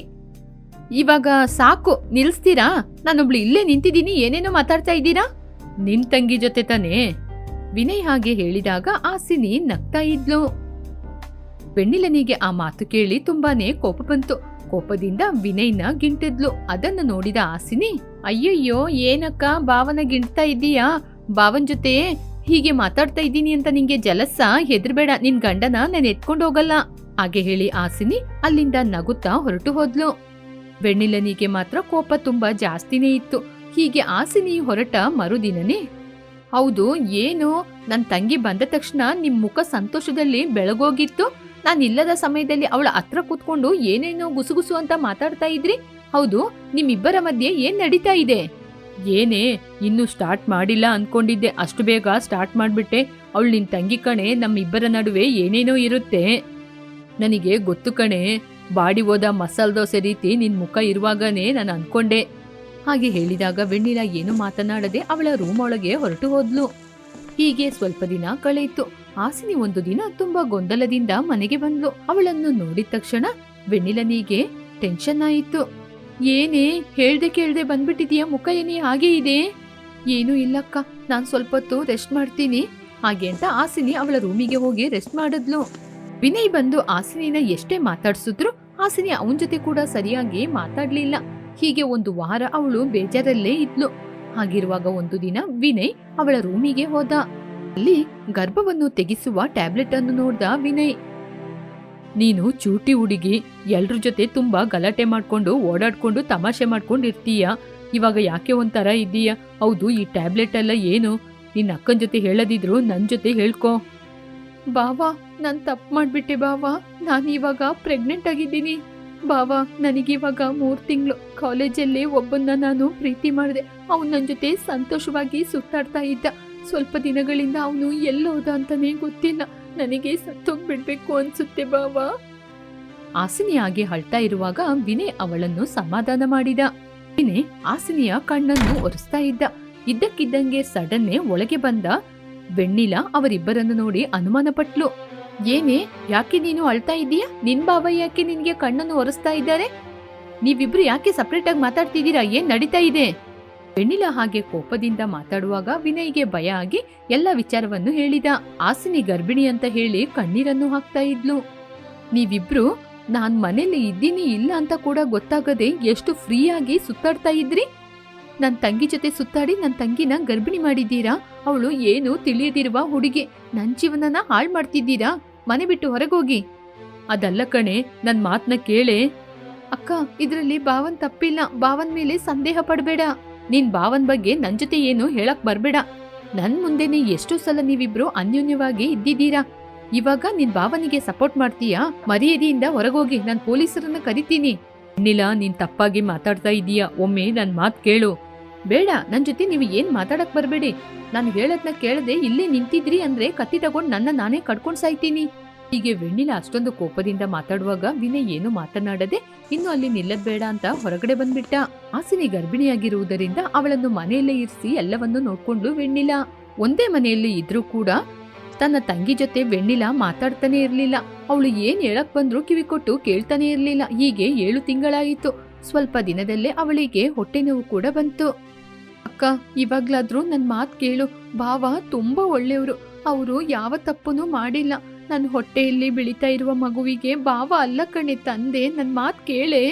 ಇವಾಗ ಸಾಕು, ನಿಲ್ಸ್ತೀರಾ? ನಾನೊಬ್ಳು ಇಲ್ಲೇ ನಿಂತಿದ್ದೀನಿ, ಏನೇನೋ ಮಾತಾಡ್ತಾ ಇದ್ದೀರಾ? ನಿನ್ ತಂಗಿ ಜೊತೆ ತಾನೇ? ವಿನಯ್ ಹಾಗೆ ಹೇಳಿದಾಗ ಆಸಿನಿ ನಗ್ತಾ ಇದ್ಲು. ಬೆಣ್ಣಿಲನಿಗೆ ಆ ಮಾತು ಕೇಳಿ ತುಂಬಾನೇ ಕೋಪ ಬಂತು. ಕೋಪದಿಂದ ವಿನಯ್ನ ಗಿಂಟಿದ್ಲು ಅದನ್ನು ನೋಡಿದ ಆಸಿನಿ, ಅಯ್ಯಯ್ಯೋ, ಏನಕ್ಕ ಭಾವನ ಗಿಂಟ್ತಾ ಇದ್ದೀಯಾ? ಭಾವನ್ ಜೊತೆ ಹೀಗೆ ಮಾತಾಡ್ತಾ ಇದ್ದೀನಿ ಅಂತ ನಿಂಗೆ ಜಲಸ ಹೆದ್ರಬೇಡ. ನಿನ್ ಗಂಡನ ನಾನು ಎತ್ಕೊಂಡು ಹೋಗಲ್ಲ. ಹಾಗೆ ಹೇಳಿ ಆಸಿನಿ ಅಲ್ಲಿಂದ ನಗುತ್ತಾ ಹೊರಟು ಹೋದ್ಲು. ಬೆಣ್ಣಿಲನಿಗೆ ಮಾತ್ರ ಕೋಪ ತುಂಬಾ ಜಾಸ್ತಿನೇ ಇತ್ತು. ಹೀಗೆ ಆಸಿನಿ ಹೊರಟ ಮರುದಿನನೇ. ಹೌದು, ಏನು? ನನ್ನ ತಂಗಿ ಬಂದ ತಕ್ಷಣ ನಿಮ್ ಮುಖ ಸಂತೋಷದಲ್ಲಿ ಬೆಳಗೋಗಿತ್ತು. ನಾನ್ ಇಲ್ಲದ ಸಮಯದಲ್ಲಿ ಅವಳ ಹತ್ರ ಕೂತ್ಕೊಂಡು ಏನೇನೋ ಗುಸುಗುಸು ಅಂತ ಮಾತಾಡ್ತಾ ಇದ್ರಿ. ಹೌದು, ನಿಮ್ಮಿಬ್ಬರ ಮಧ್ಯೆ ಏನ್ ನಡೀತಾ ಇದೆ? ಏನೇ, ಇನ್ನು ಸ್ಟಾರ್ಟ್ ಮಾಡಿಲ್ಲ ಅನ್ಕೊಂಡಿದ್ದೆ. ಅಷ್ಟು ಬೇಗ ಸ್ಟಾರ್ಟ್ ಮಾಡಿಬಿಟ್ಟೆ. ಅವಳು ನಿನ್ನ ತಂಗಿ ಕಣೆ, ನಮ್ಮಿಬ್ಬರ ನಡುವೆ ಏನೇನೋ ಇರುತ್ತೆ. ನನಗೆ ಗೊತ್ತು ಕಣೆ, ಬಾಡಿ ಹೋದ ಮಸಾಲ ದೋಸೆ ರೀತಿ ನಿನ್ನ ಮುಖ ಇರುವಾಗನೇ ನಾನು ಅನ್ಕೊಂಡೆ. ಹಾಗೆ ಹೇಳಿದಾಗ ವೆಣ್ಣಿಲ ಏನು ಮಾತನಾಡದೆ ಅವಳ ರೂಮ್ ಒಳಗೆ ಹೊರಟು ಹೋದ್ಲು. ಹೀಗೆ ಸ್ವಲ್ಪ ದಿನ ಕಳೆಯಿತು. ಹಾಸಿನಿ ಒಂದು ದಿನ ತುಂಬಾ ಗೊಂದಲದಿಂದ ಮನೆಗೆ ಬಂದ್ಲು. ಅವಳನ್ನು ನೋಡಿದ ತಕ್ಷಣ ವೆಣ್ಣಿಲನಿಗೆ ಟೆನ್ಷನ್ ಆಯಿತು. ಏನೇ, ಹೇಳ್ದೆ ಕೇಳ್ದೆ ಬಂದ್ಬಿಟ್ಟಿದೀಯ ಮುಖ ಏನೇ, ಹಾಗೆ ಇದೆ? ಏನೂ ಇಲ್ಲಕ್ಕ, ನಾನು ಸ್ವಲ್ಪ ಹೊತ್ತು ರೆಸ್ಟ್ ಮಾಡ್ತೀನಿ. ಹಾಗೆ ಅಂತ ಆಸಿನಿ ಅವಳ ರೂಮಿಗೆ ಹೋಗಿ ರೆಸ್ಟ್ ಮಾಡಿದ್ಲು. ವಿನಯ್ ಬಂದು ಆಸಿನಿನ ಎಷ್ಟೇ ಮಾತಾಡ್ಸಿದ್ರು ಆಸಿನಿ ಅವನ ಜೊತೆ ಕೂಡ ಸರಿಯಾಗಿ ಮಾತಾಡ್ಲಿಲ್ಲ. ಹೀಗೆ ಒಂದು ವಾರ ಅವಳು ಬೇಜಾರಲ್ಲೇ ಇದ್ಲು. ಹಾಗಿರುವಾಗ ಒಂದು ದಿನ ವಿನಯ್ ಅವಳ ರೂಮಿಗೆ ಹೋದ. ಅಲ್ಲಿ ಗರ್ಭವನ್ನು ತೆಗೆಸುವ ಟ್ಯಾಬ್ಲೆಟ್ ಅನ್ನು ನೋಡ್ದ ವಿನಯ್. ನೀನು ಚೂಟಿ ಹುಡುಗಿ, ಎಲ್ರ ಜೊತೆ ತುಂಬಾ ಗಲಾಟೆ ಮಾಡ್ಕೊಂಡು, ಓಡಾಡ್ಕೊಂಡು, ತಮಾಷೆ ಮಾಡ್ಕೊಂಡು ಇರ್ತೀಯ ಇವಾಗ ಯಾಕೆ ಒಂಥರ ಇದ್ದೀಯ ಹೌದು, ಈ ಟ್ಯಾಬ್ಲೆಟ್ ಎಲ್ಲ ಏನು? ನಿನ್ನ ಅಕ್ಕನ ಜೊತೆ ಹೇಳದಿದ್ರು ನನ್ ಜೊತೆ ಹೇಳ್ಕೊ. ಬಾವಾ ನಾನ್ ತಪ್ಪು ಮಾಡ್ಬಿಟ್ಟೆ ಬಾವಾ ನಾನು ಇವಾಗ ಪ್ರೆಗ್ನೆಂಟ್ ಆಗಿದ್ದೀನಿ. ಬಾವಾ ನನಗಿವಾಗ ಮೂರು ತಿಂಗಳು ಕಾಲೇಜಲ್ಲೇ ಒಬ್ಬನ್ನ ನಾನು ಪ್ರೀತಿ ಮಾಡಿದೆ. ಅವನು ನನ್ನ ಜೊತೆ ಸಂತೋಷವಾಗಿ ಸುತ್ತಾಡ್ತಾ ಇದ್ದ. ಸ್ವಲ್ಪ ದಿನಗಳಿಂದ ಅವನು ಎಲ್ಲೋದ ಅಂತಾನೆ ಗೊತ್ತಿಲ್ಲ. ನನಗೆ ಸತ್ತೋಗ್ಬಿಡ್ಬೇಕು ಅನ್ಸುತ್ತೆ ಬಾವ. ಆಸಿನಿಯಾಗಿ ಹಳ್ತಾ ಇರುವಾಗ ವಿನಯ್ ಅವಳನ್ನು ಸಮಾಧಾನ ಮಾಡಿದ. ವಿನಯ್ ಆಸಿನಿಯ ಕಣ್ಣನ್ನು ಒರೆಸ್ತಾ ಇದ್ದ. ಇದ್ದಕ್ಕಿದ್ದಂಗೆ ಸಡನ್ನೇ ಒಳಗೆ ಬಂದ. ಬೆಣ್ಣಿಲ ಅವರಿಬ್ಬರನ್ನು ನೋಡಿ ಅನುಮಾನ ಪಟ್ಲು ಏನೇ, ಯಾಕೆ ನೀನು ಅಳ್ತಾ ಇದ್ದೀಯ? ನಿನ್ ಬಾವ ಯಾಕೆ ನಿನ್ಗೆ ಕಣ್ಣನ್ನು ಒರೆಸ್ತಾ ಇದ್ದಾರೆ? ನೀವಿಬ್ರು ಯಾಕೆ ಸಪ್ರೇಟ್ ಆಗಿ ಮಾತಾಡ್ತಿದ್ದೀರಾ? ಏನ್ ನಡೀತಾ ಇದೆ? ವೆಣ್ಣಿಲ ಹಾಗೆ ಕೋಪದಿಂದ ಮಾತಾಡುವಾಗ ವಿನಯ್ಗೆ ಭಯ ಆಗಿ ಎಲ್ಲ ವಿಚಾರವನ್ನು ಹೇಳಿದ. ಆಸಿನಿ ಗರ್ಭಿಣಿ ಅಂತ ಹೇಳಿ ಕಣ್ಣೀರನ್ನು ಹಾಕ್ತಾ ಇದ್ಲು. ನೀವಿಬ್ರು ನಾನ್ ಮನೇಲಿ ಇದ್ದೀನಿ ಇಲ್ಲ ಅಂತ ಕೂಡ ಗೊತ್ತಾಗದೆ ಎಷ್ಟು ಫ್ರೀಯಾಗಿ ಸುತ್ತಾಡ್ತಾ ಇದ್ರಿ? ನನ್ನ ತಂಗಿ ಜೊತೆ ಸುತ್ತಾಡಿ ನನ್ನ ತಂಗಿನ ಗರ್ಭಿಣಿ ಮಾಡಿದ್ದೀರಾ? ಅವಳು ಏನು ತಿಳಿಯದಿರುವ ಹುಡುಗಿ. ನನ್ನ ಜೀವನನ ಹಾಳ್ ಮಾಡ್ತಿದ್ದೀರಾ? ಮನೆ ಬಿಟ್ಟು ಹೊರಗೋಗಿ. ಅದಲ್ಲ ಕಣೆ, ನನ್ ಮಾತ್ನ ಕೇಳೆ. ಅಕ್ಕ, ಇದರಲ್ಲಿ ಬಾವನ್ ತಪ್ಪಿಲ್ಲ. ಬಾವನ್ ಮೇಲೆ ಸಂದೇಹ ಪಡ್ಬೇಡ. ನಿನ್ ಭಾವನ್ ಬಗ್ಗೆ ನನ್ ಜೊತೆ ಏನು ಹೇಳಕ್ ಬರ್ಬೇಡ. ನನ್ ಮುಂದೆನೆ ಎಷ್ಟು ಸಲ ನೀವಿಬ್ರು ಅನ್ಯೋನ್ಯವಾಗಿ ಇದ್ದಿದ್ದೀರಾ? ಇವಾಗ ನಿನ್ ಭಾವನಿಗೆ ಸಪೋರ್ಟ್ ಮಾಡ್ತೀಯಾ? ಮರ್ಯಾದೆಯಿಂದ ಹೊರಗೋಗಿ ನನ್ ಪೊಲೀಸರನ್ನ ಕರಿತೀನಿ. ನಿಲ, ನೀನ್ ತಪ್ಪಾಗಿ ಮಾತಾಡ್ತಾ ಇದೀಯಾ? ಒಮ್ಮೆ ನನ್ ಮಾತ್ ಕೇಳು. ಬೇಡ, ನನ್ ಜೊತೆ ನೀವು ಏನ್ ಮಾತಾಡಕ್ ಬರ್ಬೇಡಿ. ನಾನು ಹೇಳದ್ನ ಕೇಳದೆ ಇಲ್ಲೇ ನಿಂತಿದ್ರಿ ಅಂದ್ರೆ ಕತ್ತಿ ತಗೊಂಡ್ ನನ್ನ ನಾನೇ ಕಡ್ಕೊಂಡ್ ಸಾಯ್ತೀನಿ. ಹೀಗೆ ವೆಣ್ಣಿಲ ಅಷ್ಟೊಂದು ಕೋಪದಿಂದ ಮಾತಾಡುವಾಗ ವಿನಯ್ ಏನು ಮಾತನಾಡದೆ, ಇನ್ನು ಅಲ್ಲಿ ನಿಲ್ಲಬೇಡ ಅಂತ ಹೊರಗಡೆ ಬಂದ್ಬಿಟ್ಟ. ಆಸಿನಿ ಗರ್ಭಿಣಿಯಾಗಿರುವುದರಿಂದ ಅವಳನ್ನು ಮನೆಯಲ್ಲೇ ಇರಿಸಿ ಎಲ್ಲವನ್ನು ನೋಡ್ಕೊಂಡು ವೆಣ್ಣಿಲ. ಒಂದೇ ಮನೆಯಲ್ಲಿ ಇದ್ರೂ ಕೂಡ ತನ್ನ ತಂಗಿ ಜೊತೆ ವೆಣ್ಣಿಲ ಮಾತಾಡ್ತಾನೆ ಇರಲಿಲ್ಲ. ಅವಳು ಏನ್ ಹೇಳಕ್ ಬಂದ್ರು ಕಿವಿ ಕೊಟ್ಟು ಕೇಳ್ತಾನೆ ಇರ್ಲಿಲ್ಲ. ಹೀಗೆ ಏಳು ತಿಂಗಳಾಯಿತು. ಸ್ವಲ್ಪ ದಿನದಲ್ಲೇ ಅವಳಿಗೆ ಹೊಟ್ಟೆ ನೋವು ಕೂಡ ಬಂತು. ಅಕ್ಕ, ಇವಾಗ್ಲಾದ್ರೂ ನನ್ ಮಾತು ಕೇಳು. ಭಾವ ತುಂಬಾ ಒಳ್ಳೆಯವರು. ಅವರು ಯಾವ ತಪ್ಪುನೂ ಮಾಡಿಲ್ಲ. ನನ್ನ ಹೊಟ್ಟೆಯಲ್ಲಿ ಬೆಳೀತಾ ಇರುವ ಮಗುವಿಗೆ ಭಾವ ಅಲ್ಲ ಕಣೆ ತಂದೆ, ನನ್ ಮಾತ್ ಕೇಳೆ.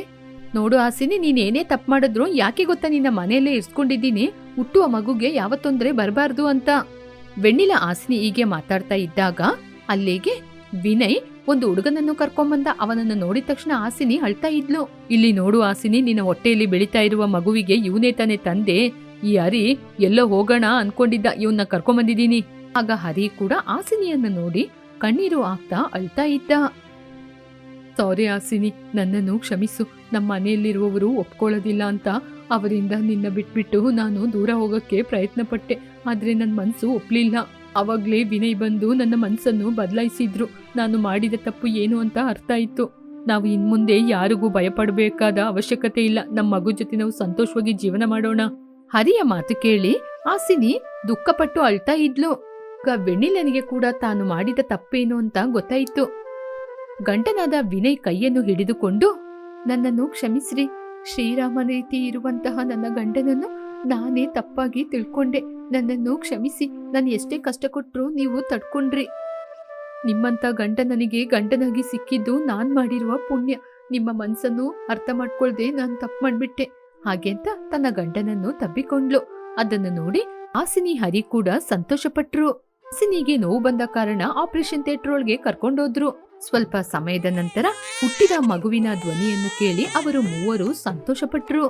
ನೋಡು ಆಸಿನಿ ನೀನೇನೇ ತಪ್ಪು ಮಾಡಿದ್ರು ಯಾಕೆ ಗೊತ್ತಾ ನಿನ್ನ ಮನೆಯಲ್ಲೇ ಇರ್ಸ್ಕೊಂಡಿದ್ದೀನಿ? ಹುಟ್ಟುವ ಮಗುಗೆ ಯಾವ ತೊಂದರೆ ಬರಬಾರ್ದು ಅಂತ. ವೆಣ್ಣಿಲ ಆಸಿನಿ ಹೀಗೆ ಮಾತಾಡ್ತಾ ಇದ್ದಾಗ ಅಲ್ಲಿಗೆ ವಿನಯ್ ಒಂದು ಹುಡುಗನನ್ನು ಕರ್ಕೊಂಬಂದ ಅವನನ್ನು ನೋಡಿದ ತಕ್ಷಣ ಆಸಿನಿ ಅಳ್ತಾ ಇದ್ಲು. ಇಲ್ಲಿ ನೋಡು ಆಸಿನಿ ನಿನ್ನ ಹೊಟ್ಟೆಯಲ್ಲಿ ಬೆಳೀತಾ ಇರುವ ಮಗುವಿಗೆ ಇವನೇ ತಾನೆ ತಂದೆ. ಈ ಹರಿ ಎಲ್ಲೋ ಹೋಗೋಣ ಅನ್ಕೊಂಡಿದ್ದ ಇವನ್ನ ಕರ್ಕೊಂಬಂದಿದ್ದೀನಿ. ಆಗ ಹರಿ ಕೂಡ ಆಸಿನಿಯನ್ನು ನೋಡಿ ಕಣ್ಣೀರು ಆಗ್ತಾ ಅಳ್ತಾ ಇದ್ದ. ಸಾರಿ ಆಸಿನಿ, ನನ್ನನ್ನು ಕ್ಷಮಿಸು. ನಮ್ಮ ಮನೆಯಲ್ಲಿರುವವರು ಒಪ್ಕೊಳ್ಳೋದಿಲ್ಲ ಅಂತ ಅವರಿಂದ ನಿನ್ನ ಬಿಟ್ಬಿಟ್ಟು ನಾನು ದೂರ ಹೋಗಕ್ಕೆ ಪ್ರಯತ್ನ ಪಟ್ಟೆ ಆದ್ರೆ ನನ್ನ ಮನಸ್ಸು ಒಪ್ಲಿಲ್ಲ. ಅವಾಗ್ಲೇ ವಿನಯ್ ಬಂದು ನನ್ನ ಮನಸ್ಸನ್ನು ಬದಲಾಯಿಸಿದ್ರು. ನಾನು ಮಾಡಿದ ತಪ್ಪು ಏನು ಅಂತ ಅರ್ಥ ಆಯ್ತು. ನಾವು ಇನ್ಮುಂದೆ ಯಾರಿಗೂ ಭಯಪಡಬೇಕಾದ ಅವಶ್ಯಕತೆ ಇಲ್ಲ. ನಮ್ಮ ಮಗು ಜೊತೆ ನಾವು ಸಂತೋಷವಾಗಿ ಜೀವನ ಮಾಡೋಣ. ಹರಿಯ ಮಾತು ಕೇಳಿ ಆಸಿನಿ ದುಃಖಪಟ್ಟು ಅಳ್ತಾ ಇದ್ಲು. ವೆಣ್ಣಿಲನಿಗೆ ಕೂಡ ತಾನು ಮಾಡಿದ ತಪ್ಪೇನು ಅಂತ ಗೊತ್ತಾಯಿತು. ಗಂಟನಾದ ವಿನಯ್ ಕೈಯನ್ನು ಹಿಡಿದುಕೊಂಡು, ನನ್ನನ್ನು ಕ್ಷಮಿಸ್ರಿ. ಶ್ರೀರಾಮನ ರೀತಿ ಇರುವಂತಹ ನನ್ನ ಗಂಡನನ್ನು ನಾನೇ ತಪ್ಪಾಗಿ ತಿಳ್ಕೊಂಡೆ. ನನ್ನನ್ನು ಕ್ಷಮಿಸಿ. ನಾನು ಎಷ್ಟೇ ಕಷ್ಟ ನೀವು ತಡ್ಕೊಂಡ್ರಿ. ನಿಮ್ಮಂತ ಗಂಡ ನನಗೆ ಗಂಡನಾಗಿ ಸಿಕ್ಕಿದ್ದು ನಾನ್ ಮಾಡಿರುವ ಪುಣ್ಯ. ನಿಮ್ಮ ಮನಸ್ಸನ್ನು ಅರ್ಥ ಮಾಡ್ಕೊಳ್ದೆ ನಾನು ತಪ್ಪು ಮಾಡ್ಬಿಟ್ಟೆ. ಹಾಗೆ ತನ್ನ ಗಂಡನನ್ನು ತಬ್ಬಿಕೊಂಡ್ಲು ಅದನ್ನು ನೋಡಿ ಆಸಿನಿ ಹರಿ ಕೂಡ ಸಂತೋಷಪಟ್ರು. ಆಸಿನಿಗೆ ನೋವು ಬಂದ ಕಾರಣ ಆಪರೇಷನ್ ಥಿಯೇಟರ್ ಒಳಗೆ ಕರ್ಕೊಂಡೋದ್ರು. ಸ್ವಲ್ಪ ಸಮಯದ ನಂತರ ಹುಟ್ಟಿದ ಮಗುವಿನ ಧ್ವನಿಯನ್ನು ಕೇಳಿ ಅವರು ಮೂವರು ಸಂತೋಷಪಟ್ರು.